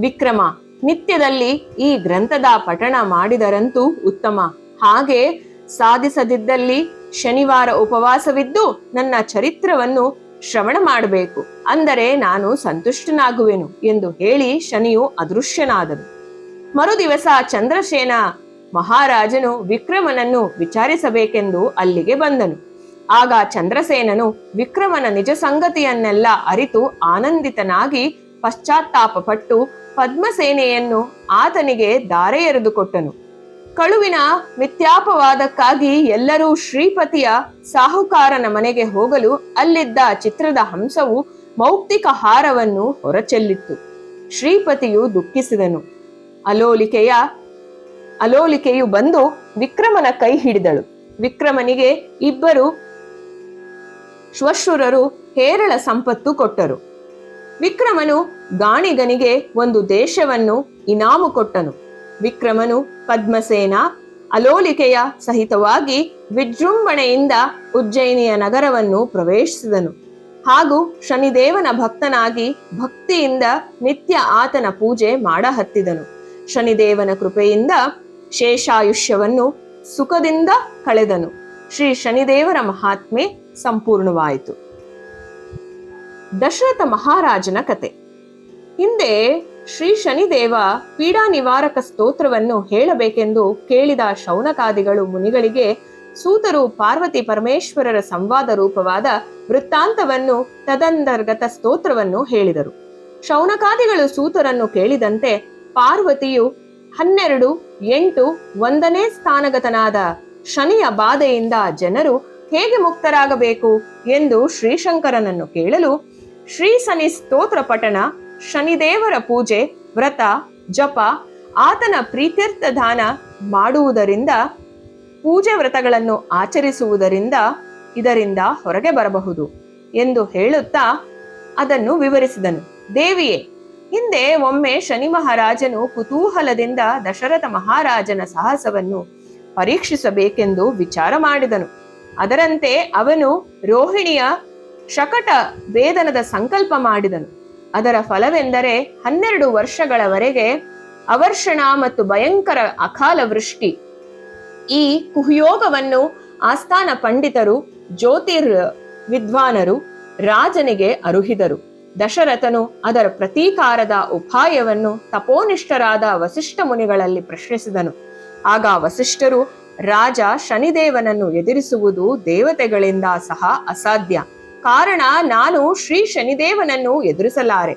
ವಿಕ್ರಮ, ನಿತ್ಯದಲ್ಲಿ ಈ ಗ್ರಂಥದ ಪಠಣ ಮಾಡಿದರಂತೂ ಉತ್ತಮ. ಹಾಗೆ ಸಾಧಿಸದಿದ್ದಲ್ಲಿ ಶನಿವಾರ ಉಪವಾಸವಿದ್ದು ನನ್ನ ಚರಿತ್ರವನ್ನು ಶ್ರವಣ ಮಾಡಬೇಕು. ಅಂದರೆ ನಾನು ಸಂತುಷ್ಟನಾಗುವೆನು ಎಂದು ಹೇಳಿ ಶನಿಯು ಅದೃಶ್ಯನಾದನು. ಮರುದಿವಸ ಚಂದ್ರಸೇನ ಮಹಾರಾಜನು ವಿಕ್ರಮನನ್ನು ವಿಚಾರಿಸಬೇಕೆಂದು ಅಲ್ಲಿಗೆ ಬಂದನು. ಆಗ ಚಂದ್ರಸೇನನು ವಿಕ್ರಮನ ನಿಜ ಸಂಗತಿಯನ್ನೆಲ್ಲ ಅರಿತು ಆನಂದಿತನಾಗಿ ಪಶ್ಚಾತ್ತಾಪಪಟ್ಟು ಪದ್ಮಸೇನೆಯನ್ನು ಆತನಿಗೆ ದಾರೆ ಎರೆದುಕೊಟ್ಟನು ಕಳುವಿನ ಮಿಥ್ಯಾಪವಾದಕ್ಕಾಗಿ ಎಲ್ಲರೂ ಶ್ರೀಪತಿಯ ಸಾಹುಕಾರನ ಮನೆಗೆ ಹೋಗಲು ಅಲ್ಲಿದ್ದ ಚಿತ್ರದ ಹಂಸವು ಮೌಕ್ತಿಕ ಹಾರವನ್ನು ಹೊರಚೆಲ್ಲಿತ್ತು. ಶ್ರೀಪತಿಯು ದುಃಖಿಸಿದನು. ಅಲೋಲಿಕೆಯ, ಅಲೋಲಿಕೆಯು ಬಂದು ವಿಕ್ರಮನ ಕೈ ಹಿಡಿದಳು. ವಿಕ್ರಮನಿಗೆ ಇಬ್ಬರು ಶ್ವಶುರರು ಹೇರಳ ಸಂಪತ್ತು ಕೊಟ್ಟರು. ವಿಕ್ರಮನು ಗಾಣಿಗನಿಗೆ ಒಂದು ದೇಶವನ್ನು ಇನಾಮು ಕೊಟ್ಟನು. ವಿಕ್ರಮನು ಪದ್ಮಸೇನ ಅಲೋಲಿಕೆಯ ಸಹಿತವಾಗಿ ವಿಜೃಂಭಣೆಯಿಂದ ಉಜ್ಜಯಿನಿಯ ನಗರವನ್ನು ಪ್ರವೇಶಿಸಿದನು. ಹಾಗೂ ಶನಿದೇವನ ಭಕ್ತನಾಗಿ ಭಕ್ತಿಯಿಂದ ನಿತ್ಯ ಆತನ ಪೂಜೆ ಮಾಡಹತ್ತಿದನು. ಶನಿದೇವನ ಕೃಪೆಯಿಂದ ಶೇಷಾಯುಷ್ಯವನ್ನು ಸುಖದಿಂದ ಕಳೆದನು. ಶ್ರೀ ಶನಿದೇವರ ಮಹಾತ್ಮೆ ಸಂಪೂರ್ಣವಾಯಿತು. ದಶರಥ ಮಹಾರಾಜನ ಕತೆ. ಹಿಂದೆ ಶ್ರೀ ಶನಿದೇವ ಪೀಡಾ ನಿವಾರಕ ಸ್ತೋತ್ರವನ್ನು ಹೇಳಬೇಕೆಂದು ಕೇಳಿದ ಶೌನಕಾದಿಗಳು ಮುನಿಗಳಿಗೆ ಸೂತರು ಪಾರ್ವತಿ ಪರಮೇಶ್ವರರ ಸಂವಾದ ರೂಪವಾದ ವೃತ್ತಾಂತವನ್ನು ತದಂತರ್ಗತ ಸ್ತೋತ್ರವನ್ನು ಹೇಳಿದರು. ಶೌನಕಾದಿಗಳು ಸೂತರನ್ನು ಕೇಳಿದಂತೆ ಪಾರ್ವತಿಯು ಹನ್ನೆರಡು, ಎಂಟು, ಒಂದನೇ ಸ್ಥಾನಗತನಾದ ಶನಿಯ ಬಾಧೆಯಿಂದ ಜನರು ಹೇಗೆ ಮುಕ್ತರಾಗಬೇಕು ಎಂದು ಶ್ರೀಶಂಕರನನ್ನು ಕೇಳಲು ಶ್ರೀ ಸನಿ ಸ್ತೋತ್ರ ಪಠಣ ಶನಿದೇವರ ಪೂಜೆ, ವ್ರತ, ಜಪ, ಆತನ ಪ್ರೀತ್ಯರ್ಥ ದಾನ ಮಾಡುವುದರಿಂದ, ಪೂಜೆ ವ್ರತಗಳನ್ನು ಆಚರಿಸುವುದರಿಂದ ಇದರಿಂದ ಹೊರಗೆ ಬರಬಹುದು ಎಂದು ಹೇಳುತ್ತಾ ಅದನ್ನು ವಿವರಿಸಿದನು. ದೇವಿಯೇ, ಹಿಂದೆ ಒಮ್ಮೆ ಶನಿ ಮಹಾರಾಜನು ಕುತೂಹಲದಿಂದ ದಶರಥ ಮಹಾರಾಜನ ಸಾಹಸವನ್ನು ಪರೀಕ್ಷಿಸಬೇಕೆಂದು ವಿಚಾರ ಮಾಡಿದನು. ಅದರಂತೆ ಅವನು ರೋಹಿಣಿಯ ಶಕಟ ವೇದನದ ಸಂಕಲ್ಪ ಮಾಡಿದನು. ಅದರ ಫಲವೆಂದರೆ ಹನ್ನೆರಡು ವರ್ಷಗಳವರೆಗೆ ಅವರ್ಷಣ ಮತ್ತು ಭಯಂಕರ ಅಕಾಲ ವೃಷ್ಟಿ. ಈ ಕುಹಯೋಗವನ್ನು ಆಸ್ಥಾನ ಪಂಡಿತರು, ಜ್ಯೋತಿರ್ ವಿದ್ವಾನರು, ರಾಜನಿಗೆ ಅರುಹಿದರು. ದಶರಥನು ಅದರ ಪ್ರತೀಕಾರದ ಉಪಾಯವನ್ನು ತಪೋನಿಷ್ಠರಾದ ವಸಿಷ್ಠ ಮುನಿಗಳಲ್ಲಿ ಪ್ರಶ್ನಿಸಿದನು. ಆಗ ವಸಿಷ್ಠರು, ರಾಜ ಶನಿದೇವನನ್ನು ಎದುರಿಸುವುದು ದೇವತೆಗಳಿಂದ ಸಹ ಅಸಾಧ್ಯ. ಕಾರಣ ನಾನು ಶ್ರೀ ಶನಿದೇವನನ್ನು ಎದುರಿಸಲಾರೆ.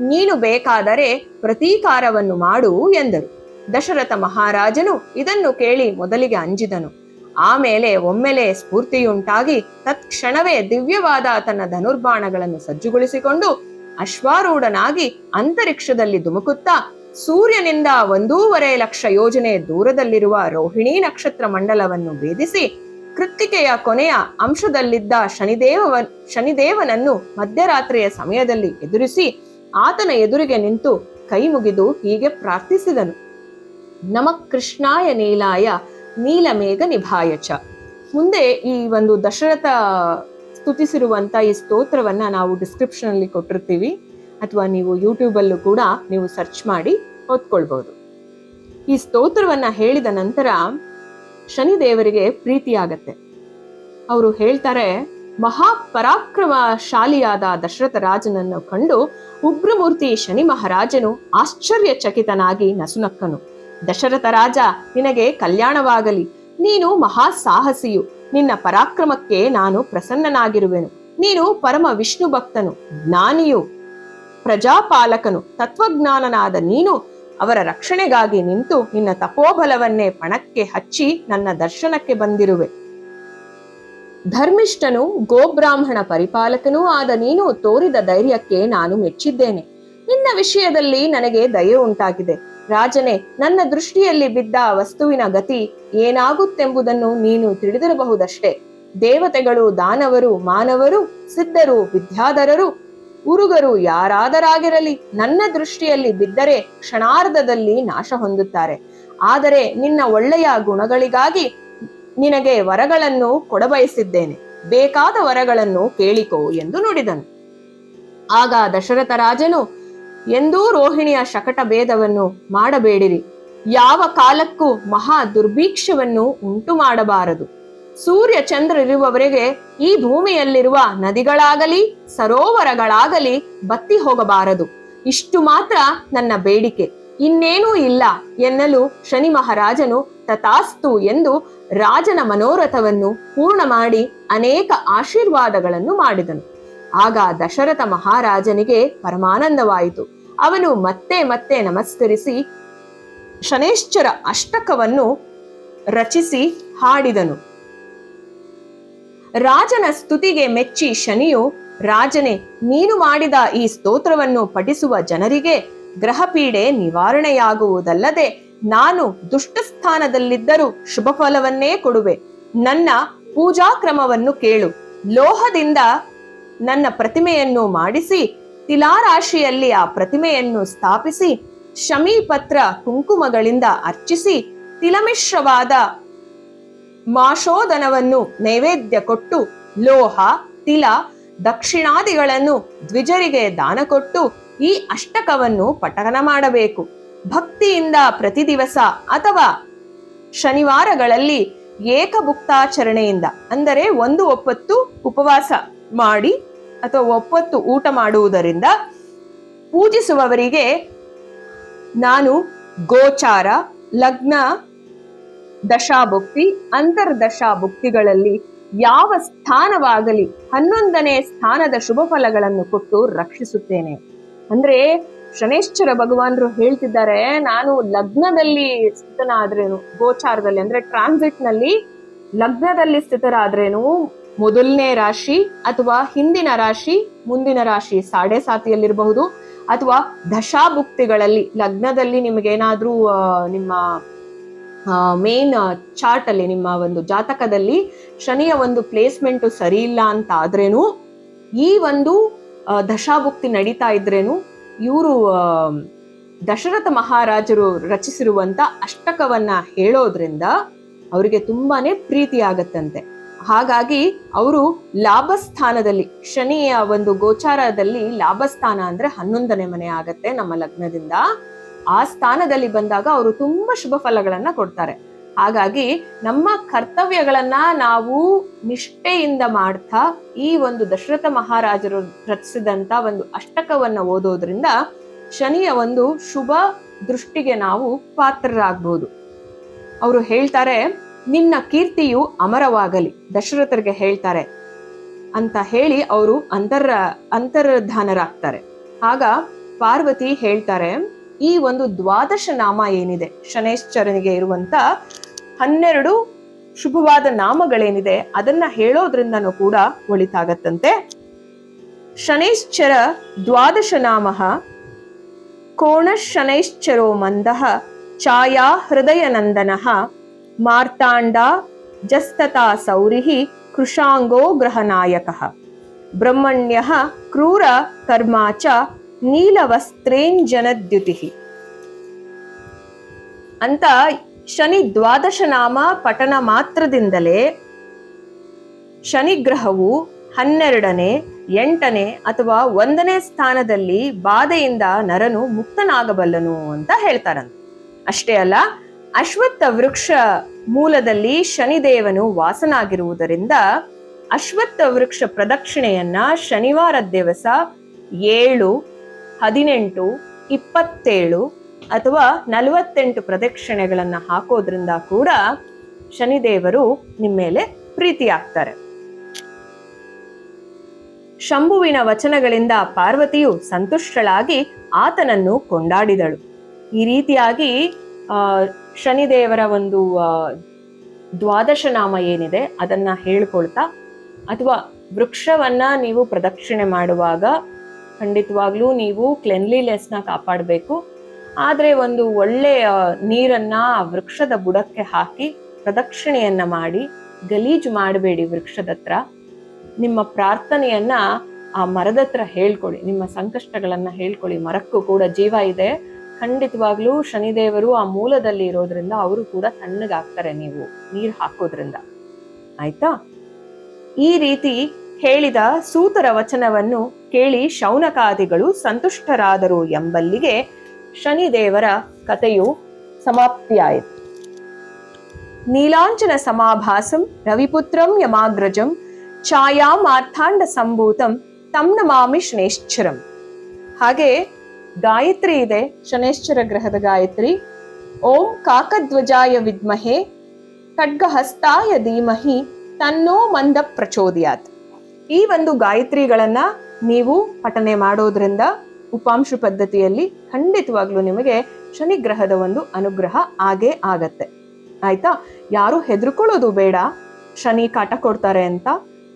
ನೀನು ಬೇಕಾದರೆ ಪ್ರತೀಕಾರವನ್ನು ಮಾಡು ಎಂದರು. ದಶರಥ ಮಹಾರಾಜನು ಇದನ್ನು ಕೇಳಿ ಮೊದಲಿಗೆ ಅಂಜಿದನು. ಆಮೇಲೆ ಒಮ್ಮೆಲೆ ಸ್ಫೂರ್ತಿಯುಂಟಾಗಿ ತತ್ಕ್ಷಣವೇ ದಿವ್ಯವಾದ ತನ್ನ ಧನುರ್ಬಾಣಗಳನ್ನು ಸಜ್ಜುಗೊಳಿಸಿಕೊಂಡು ಅಶ್ವಾರೂಢನಾಗಿ ಅಂತರಿಕ್ಷದಲ್ಲಿ ಧುಮುಕುತ್ತಾ ಸೂರ್ಯನಿಂದ ಒಂದೂವರೆ ಲಕ್ಷ ಯೋಜನೆ ದೂರದಲ್ಲಿರುವ ರೋಹಿಣಿ ನಕ್ಷತ್ರ ಮಂಡಲವನ್ನು ಭೇದಿಸಿ ಕೃತ್ತಿಕೆಯ ಕೊನೆಯ ಅಂಶದಲ್ಲಿದ್ದ ಶನಿದೇವ ಶನಿದೇವನನ್ನು ಮಧ್ಯರಾತ್ರಿಯ ಸಮಯದಲ್ಲಿ ಎದುರಿಸಿ ಆತನ ಎದುರಿಗೆ ನಿಂತು ಕೈ ಮುಗಿದು ಹೀಗೆ ಪ್ರಾರ್ಥಿಸಿದನು. ನಮ ಕೃಷ್ಣಾಯ ನೀಲಾಯ ನೀಲಮೇಘ ನಿಭಾಯ ಚ. ಮುಂದೆ ಈ ಒಂದು ದಶರಥ ಸ್ತುತಿಸಿರುವಂತ ಈ ಸ್ತೋತ್ರವನ್ನ ನಾವು ಡಿಸ್ಕ್ರಿಪ್ಷನ್ ಅಲ್ಲಿ ಕೊಟ್ಟಿರ್ತೀವಿ. ಅಥವಾ ನೀವು ಯೂಟ್ಯೂಬ್ ಅಲ್ಲೂ ಕೂಡ ನೀವು ಸರ್ಚ್ ಮಾಡಿ ಓದ್ಕೊಳ್ಬಹುದು ಈ ಸ್ತೋತ್ರವನ್ನ ಹೇಳಿದ ನಂತರ ಶನಿದೇವರಿಗೆ ಪ್ರೀತಿಯಾಗತ್ತೆ. ಅವರು ಹೇಳ್ತಾರೆ, ಮಹಾಪರಾಕ್ರಮಶಾಲಿಯಾದ ದಶರಥ ರಾಜನನ್ನು ಕಂಡು ಉಗ್ರಮೂರ್ತಿ ಶನಿ ಮಹಾರಾಜನು ಆಶ್ಚರ್ಯಚಕಿತನಾಗಿ ನಸುನಕ್ಕನು. ದಶರಥ ರಾಜ, ನಿನಗೆ ಕಲ್ಯಾಣವಾಗಲಿ. ನೀನು ಮಹಾ ಸಾಹಸಿಯು ನಿನ್ನ ಪರಾಕ್ರಮಕ್ಕೆ ನಾನು ಪ್ರಸನ್ನನಾಗಿರುವೆನು. ನೀನು ಪರಮ ವಿಷ್ಣು ಭಕ್ತನು ಜ್ಞಾನಿಯು, ಪ್ರಜಾಪಾಲಕನು, ತತ್ವಜ್ಞಾನನಾದ ನೀನು ಅವರ ರಕ್ಷಣೆಗಾಗಿ ನಿಂತು ನಿನ್ನ ತಪೋಬಲವನ್ನೇ ಪಣಕ್ಕೆ ಹಚ್ಚಿ ನನ್ನ ದರ್ಶನಕ್ಕೆ ಬಂದಿರುವೆ. ಧರ್ಮಿಷ್ಠನು, ಗೋಬ್ರಾಹ್ಮಣ ಪರಿಪಾಲಕನೂ ಆದ ನೀನು ತೋರಿದ ಧೈರ್ಯಕ್ಕೆ ನಾನು ಮೆಚ್ಚಿದ್ದೇನೆ. ನಿನ್ನ ವಿಷಯದಲ್ಲಿ ನನಗೆ ದಯೆ ಉಂಟಾಗಿದೆ. ರಾಜನೇ, ನನ್ನ ದೃಷ್ಟಿಯಲ್ಲಿ ಬಿದ್ದ ವಸ್ತುವಿನ ಗತಿ ಏನಾಗುತ್ತೆಂಬುದನ್ನು ನೀನು ತಿಳಿದಿರಬಹುದಷ್ಟೇ. ದೇವತೆಗಳು, ದಾನವರು, ಮಾನವರು, ಸಿದ್ಧರು, ವಿದ್ಯಾಧರರು ಉರುಗರು ಯಾರಾದರಾಗಿರಲಿ, ನನ್ನ ದೃಷ್ಟಿಯಲ್ಲಿ ಬಿದ್ದರೆ ಕ್ಷಣಾರ್ಧದಲ್ಲಿ ನಾಶ ಹೊಂದುತ್ತಾರೆ. ಆದರೆ ನಿನ್ನ ಒಳ್ಳೆಯ ಗುಣಗಳಿಗಾಗಿ ನಿನಗೆ ವರಗಳನ್ನು ಕೊಡಬಯಸಿದ್ದೇನೆ. ಬೇಕಾದ ವರಗಳನ್ನು ಕೇಳಿಕೋ ಎಂದು ನುಡಿದನು. ಆಗ ದಶರಥ ರಾಜನು, ಎಂದೂ ರೋಹಿಣಿಯ ಶಕಟ ಭೇದವನ್ನು ಮಾಡಬೇಡಿರಿ. ಯಾವ ಕಾಲಕ್ಕೂ ಮಹಾ ದುರ್ಭೀಕ್ಷವನ್ನು ಉಂಟು ಮಾಡಬಾರದು ಸೂರ್ಯ ಚಂದ್ರರಿರುವವರೆಗೆ ಈ ಭೂಮಿಯಲ್ಲಿರುವ ನದಿಗಳಾಗಲಿ, ಸರೋವರಗಳಾಗಲಿ ಬತ್ತಿ ಹೋಗಬಾರದು. ಇಷ್ಟು ಮಾತ್ರ ನನ್ನ ಬೇಡಿಕೆ. ಇನ್ನೇನೂ ಇಲ್ಲ ಎನ್ನಲು ಶನಿ ಮಹಾರಾಜನು ತಥಾಸ್ತು ಎಂದು ರಾಜನ ಮನೋರಥವನ್ನು ಪೂರ್ಣ ಮಾಡಿ ಅನೇಕ ಆಶೀರ್ವಾದಗಳನ್ನು ಮಾಡಿದನು. ಆಗ ದಶರಥ ಮಹಾರಾಜನಿಗೆ ಪರಮಾನಂದವಾಯಿತು. ಅವನು ಮತ್ತೆ ಮತ್ತೆ ನಮಸ್ಕರಿಸಿ ಶನೇಶ್ಚರ ಅಷ್ಟಕವನ್ನು ರಚಿಸಿ ಹಾಡಿದನು. ರಾಜನ ಸ್ತುತಿಗೆ ಮೆಚ್ಚಿ ಶನಿಯು ರಾಜನೇ, ನೀನು ಮಾಡಿದ ಈ ಸ್ತೋತ್ರವನ್ನು ಪಠಿಸುವ ಜನರಿಗೆ ಗ್ರಹಪೀಡೆ ನಿವಾರಣೆಯಾಗುವುದಲ್ಲದೆ ನಾನು ದುಷ್ಟಸ್ಥಾನದಲ್ಲಿದ್ದರೂ ಶುಭ ಫಲವನ್ನೇ ಕೊಡುವೆ. ನನ್ನ ಪೂಜಾ ಕ್ರಮವನ್ನು ಕೇಳು. ಲೋಹದಿಂದ ನನ್ನ ಪ್ರತಿಮೆಯನ್ನು ಮಾಡಿಸಿ, ತಿಲಾರಾಶಿಯಲ್ಲಿ ಆ ಪ್ರತಿಮೆಯನ್ನು ಸ್ಥಾಪಿಸಿ, ಶಮೀಪತ್ರ ಕುಂಕುಮಗಳಿಂದ ಅರ್ಚಿಸಿ, ತಿಲಮಿಶ್ರವಾದ ಮಾಶೋದನವನ್ನು ನೈವೇದ್ಯ ಕೊಟ್ಟು ಲೋಹ, ತಿಲ, ದಕ್ಷಿಣಾದಿಗಳನ್ನು ದ್ವಿಜರಿಗೆ ದಾನ ಕೊಟ್ಟು ಈ ಅಷ್ಟಕವನ್ನು ಪಠನ ಮಾಡಬೇಕು. ಭಕ್ತಿಯಿಂದ ಪ್ರತಿ ದಿವಸ ಅಥವಾ ಶನಿವಾರಗಳಲ್ಲಿ ಏಕಭುಕ್ತಾಚರಣೆಯಿಂದ, ಅಂದರೆ ಒಂದು ಒಪ್ಪತ್ತು ಉಪವಾಸ ಮಾಡಿ ಅಥವಾ ಒಪ್ಪತ್ತು ಊಟ ಮಾಡುವುದರಿಂದ ಪೂಜಿಸುವವರಿಗೆ ನಾನು ಗೋಚಾರ, ಲಗ್ನ ದಶಾಭುಕ್ತಿ, ಅಂತರ್ದಶಾಭುಕ್ತಿಗಳಲ್ಲಿ ಯಾವ ಸ್ಥಾನವಾಗಲಿ ಹನ್ನೊಂದನೇ ಸ್ಥಾನದ ಶುಭ ಫಲಗಳನ್ನು ಕೊಟ್ಟು ರಕ್ಷಿಸುತ್ತೇನೆ. ಅಂದ್ರೆ ಶನೇಶ್ವರ ಭಗವಾನರು ಹೇಳ್ತಿದ್ದಾರೆ, ನಾನು ಲಗ್ನದಲ್ಲಿ ಸ್ಥಿತನಾದ್ರೇನು? ಗೋಚಾರದಲ್ಲಿ, ಅಂದ್ರೆ ಟ್ರಾನ್ಸಿಟ್ನಲ್ಲಿ ಲಗ್ನದಲ್ಲಿ ಸ್ಥಿತರಾದ್ರೇನು? ಮೊದಲನೇ ರಾಶಿ ಅಥವಾ ಹಿಂದಿನ ರಾಶಿ, ಮುಂದಿನ ರಾಶಿ ಸಾಡೆ ಸಾತಿಯಲ್ಲಿರಬಹುದು. ಅಥವಾ ದಶಾಭುಕ್ತಿಗಳಲ್ಲಿ, ಲಗ್ನದಲ್ಲಿ ನಿಮಗೇನಾದ್ರೂ ನಿಮ್ಮ ಮೇನ್ ಚಾರ್ಟ್ ಅಲ್ಲಿ ನಿಮ್ಮ ಒಂದು ಜಾತಕದಲ್ಲಿ ಶನಿಯ ಒಂದು ಪ್ಲೇಸ್ಮೆಂಟ್ ಸರಿ ಇಲ್ಲ ಅಂತ ಆದ್ರೇನು, ಈ ಒಂದು ದಶಾಭುಕ್ತಿ ನಡೀತಾ ಇದ್ರೇನು, ಇವರು ದಶರಥ ಮಹಾರಾಜರು ರಚಿಸಿರುವಂತ ಅಷ್ಟಕವನ್ನ ಹೇಳೋದ್ರಿಂದ ಅವರಿಗೆ ತುಂಬಾನೇ ಪ್ರೀತಿ ಆಗತ್ತಂತೆ. ಹಾಗಾಗಿ ಅವರು ಲಾಭಸ್ಥಾನದಲ್ಲಿ, ಶನಿಯ ಒಂದು ಗೋಚಾರದಲ್ಲಿ ಲಾಭಸ್ಥಾನ ಅಂದ್ರೆ ಹನ್ನೊಂದನೇ ಮನೆ ಆಗತ್ತೆ ನಮ್ಮ ಲಗ್ನದಿಂದ. ಆ ಸ್ಥಾನದಲ್ಲಿ ಬಂದಾಗ ಅವರು ತುಂಬಾ ಶುಭ ಫಲಗಳನ್ನ ಕೊಡ್ತಾರೆ. ಹಾಗಾಗಿ ನಮ್ಮ ಕರ್ತವ್ಯಗಳನ್ನ ನಾವು ನಿಷ್ಠೆಯಿಂದ ಮಾಡ್ತಾ ಈ ಒಂದು ದಶರಥ ಮಹಾರಾಜರು ರಚಿಸಿದಂತ ಒಂದು ಅಷ್ಟಕವನ್ನ ಓದೋದ್ರಿಂದ ಶನಿಯ ಒಂದು ಶುಭ ದೃಷ್ಟಿಗೆ ನಾವು ಪಾತ್ರರಾಗಬಹುದು ಅವರು ಹೇಳ್ತಾರೆ, ನಿನ್ನ ಕೀರ್ತಿಯು ಅಮರವಾಗಲಿ, ದಶರಥರಿಗೆ ಹೇಳ್ತಾರೆ. ಅಂತ ಹೇಳಿ ಅವರು ಅಂತರ ಅಂತರ್ಧಾನರಾಗ್ತಾರೆ. ಆಗ ಪಾರ್ವತಿ ಹೇಳ್ತಾರೆ ಈ ಒಂದು ದ್ವಾದಶ ನಾಮ ಏನಿದೆ? ಶನೇಶ್ಚರನಿಗೆ ಇರುವಂತ ಹನ್ನೆರಡು ಶುಭವಾದ ನಾಮಗಳೇನಿದೆ? ಅದನ್ನ ಹೇಳೋದ್ರಿಂದನೂ ಕೂಡ ಒಳಿತಾಗತ್ತಂತೆ. ಶನೈಶ್ಚರ ದ್ವಾದಶ ನಾಮ ಕೋಣ ಶನೈಶ್ಚರೋ ಮಂದಃ ಛಾಯಾ ಹೃದಯ ನಂದನ ಮಾರ್ತಾಂಡ ಜಸ್ತತಾ ಸೌರಿಹಿ ಕೃಷಾಂಗೋ ಗ್ರಹನಾಯಕ ಬ್ರಹ್ಮಣ್ಯ ಕ್ರೂರ ಕರ್ಮಾಚ ನೀಲವಸ್ತ್ರೇಂಜನದ್ಯುತಿ. ಅಂತ ಶನಿ ದ್ವಾದಶ ನಾಮ ಪಠನ ಮಾತ್ರದಿಂದಲೇ ಶನಿಗ್ರಹವು ಹನ್ನೆರಡನೇ, ಎಂಟನೇ ಅಥವಾ ಒಂದನೇ ಸ್ಥಾನದಲ್ಲಿ ಬಾಧೆಯಿಂದ ನರನು ಮುಕ್ತನಾಗಬಲ್ಲನು ಅಂತ ಹೇಳ್ತಾರಂತೆ. ಅಷ್ಟೇ ಅಲ್ಲ, ಅಶ್ವತ್ಥ ವೃಕ್ಷ ಮೂಲದಲ್ಲಿ ಶನಿದೇವನು ವಾಸನಾಗಿರುವುದರಿಂದ ಅಶ್ವತ್ಥ ವೃಕ್ಷ ಪ್ರದಕ್ಷಿಣೆಯನ್ನ ಶನಿವಾರ ದಿವಸ ಏಳು ಹದಿನೆಂಟು, ಇಪ್ಪತ್ತೇಳು ಅಥವಾ ನಲವತ್ತೆಂಟು ಪ್ರದಕ್ಷಿಣೆಗಳನ್ನ ಹಾಕೋದ್ರಿಂದ ಕೂಡ ಶನಿದೇವರು ನಿಮ್ಮ ಮೇಲೆ ಪ್ರೀತಿಯಾಗ್ತಾರೆ. ಶಂಭುವಿನ ವಚನಗಳಿಂದ ಪಾರ್ವತಿಯು ಸಂತುಷ್ಟಳಾಗಿ ಆತನನ್ನು ಕೊಂಡಾಡಿದಳು. ಈ ರೀತಿಯಾಗಿ ಶನಿದೇವರ ಒಂದು ದ್ವಾದಶ ನಾಮ ಏನಿದೆ ಅದನ್ನ ಹೇಳ್ಕೊಳ್ತಾ, ಅಥವಾ ವೃಕ್ಷವನ್ನ ನೀವು ಪ್ರದಕ್ಷಿಣೆ ಮಾಡುವಾಗ ಖಂಡಿತವಾಗ್ಲೂ ನೀವು ಕ್ಲೆನ್ಲಿನೆಸ್ನ ಕಾಪಾಡಬೇಕು. ಆದರೆ ಒಂದು ಒಳ್ಳೆಯ ನೀರನ್ನು ವೃಕ್ಷದ ಬುಡಕ್ಕೆ ಹಾಕಿ ಪ್ರದಕ್ಷಿಣೆಯನ್ನ ಮಾಡಿ, ಗಲೀಜು ಮಾಡಬೇಡಿ ವೃಕ್ಷದ ಹತ್ರ. ನಿಮ್ಮ ಪ್ರಾರ್ಥನೆಯನ್ನ ಆ ಮರದ ಹತ್ರ ಹೇಳ್ಕೊಳ್ಳಿ, ನಿಮ್ಮ ಸಂಕಷ್ಟಗಳನ್ನ ಹೇಳ್ಕೊಳ್ಳಿ. ಮರಕ್ಕೂ ಕೂಡ ಜೀವ ಇದೆ. ಖಂಡಿತವಾಗ್ಲೂ ಶನಿದೇವರು ಆ ಮೂಲದಲ್ಲಿ ಇರೋದ್ರಿಂದ ಅವರು ಕೂಡ ತಣ್ಣಗಾಗ್ತಾರೆ ನೀವು ನೀರು ಹಾಕೋದ್ರಿಂದ. ಆಯ್ತಾ? ಈ ರೀತಿ ಹೇಳಿದ ಸೂತರ ವಚನವನ್ನು ಕೇಳಿ ಶೌನಕಾದಿಗಳು ಸಂತುಷ್ಟರಾದರು ಎಂಬಲ್ಲಿಗೆ ಶನಿದೇವರ ಕಥೆಯು ಸಮಾಪ್ತಿಯಾಯಿತು. ನೀಲಾಂಚನ ಸಮಾಭಾಸಂ, ರವಿಪುತ್ರಂ ಯಮಾಗ್ರಜಂ ಛಾಯಾಮಾರ್ಥಾಂಡ ಸಂಭೂತಂ ತಮ್ನ ನಮಾಮಿ ಶನೇಶ್ಚರಂ. ಹಾಗೆ ಗಾಯತ್ರಿ ಇದೆ ಶನೇಶ್ಚರ ಗ್ರಹದ ಗಾಯತ್ರಿ. ಓಂ ಕಾಕಧ್ವಜಾಯ ವಿದ್ಮಹೆ, ಖಡ್ಗಹಸ್ತಾಯ ಧೀಮಹಿ, ತನ್ನೋ ಮಂದ ಪ್ರಚೋದಯಾತ್ ಈ ಒಂದು ಗಾಯತ್ರಿಗಳನ್ನು ನೀವು ಪಠನೆ ಮಾಡೋದ್ರಿಂದ ಉಪಾಂಶು ಪದ್ಧತಿಯಲ್ಲಿ ಖಂಡಿತವಾಗ್ಲೂ ನಿಮಗೆ ಶನಿ ಗ್ರಹದ ಒಂದು ಅನುಗ್ರಹ ಆಗೇ ಆಗತ್ತೆ. ಆಯ್ತಾ? ಯಾರು ಹೆದರ್ಕೊಳ್ಳೋದು ಬೇಡ. ಶನಿ ಕಾಟ ಕೊಡ್ತಾರೆ ಅಂತ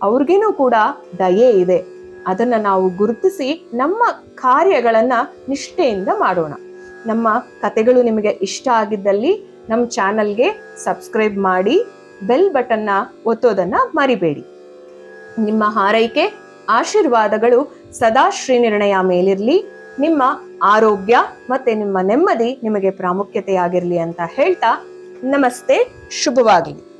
ಅವ್ರಿಗೇನೂ ಕೂಡ ದಯೆ ಇದೆ. ಅದನ್ನ ನಾವು ಗುರುತಿಸಿ ನಮ್ಮ ಕಾರ್ಯಗಳನ್ನ ನಿಷ್ಠೆಯಿಂದ ಮಾಡೋಣ. ನಮ್ಮ ಕತೆಗಳು ನಿಮಗೆ ಇಷ್ಟ ಆಗಿದ್ದಲ್ಲಿ ನಮ್ಮ ಚಾನಲ್ಗೆ ಸಬ್ಸ್ಕ್ರೈಬ್ ಮಾಡಿ, ಬೆಲ್ ಬಟನ್ನ ಒತ್ತೋದನ್ನ ಮರಿಬೇಡಿ. ನಿಮ್ಮ ಹಾರೈಕೆ, ಆಶೀರ್ವಾದಗಳು ಸದಾ ಶ್ರೀನಿರ್ಣಯ ಮೇಲಿರಲಿ. ನಿಮ್ಮ ಆರೋಗ್ಯ ಮತ್ತೆ ನಿಮ್ಮ ನೆಮ್ಮದಿ ನಿಮಗೆ ಪ್ರಾಮುಖ್ಯತೆಯಾಗಿರಲಿ ಅಂತ ಹೇಳ್ತಾ ನಮಸ್ತೆ, ಶುಭವಾಗಲಿ.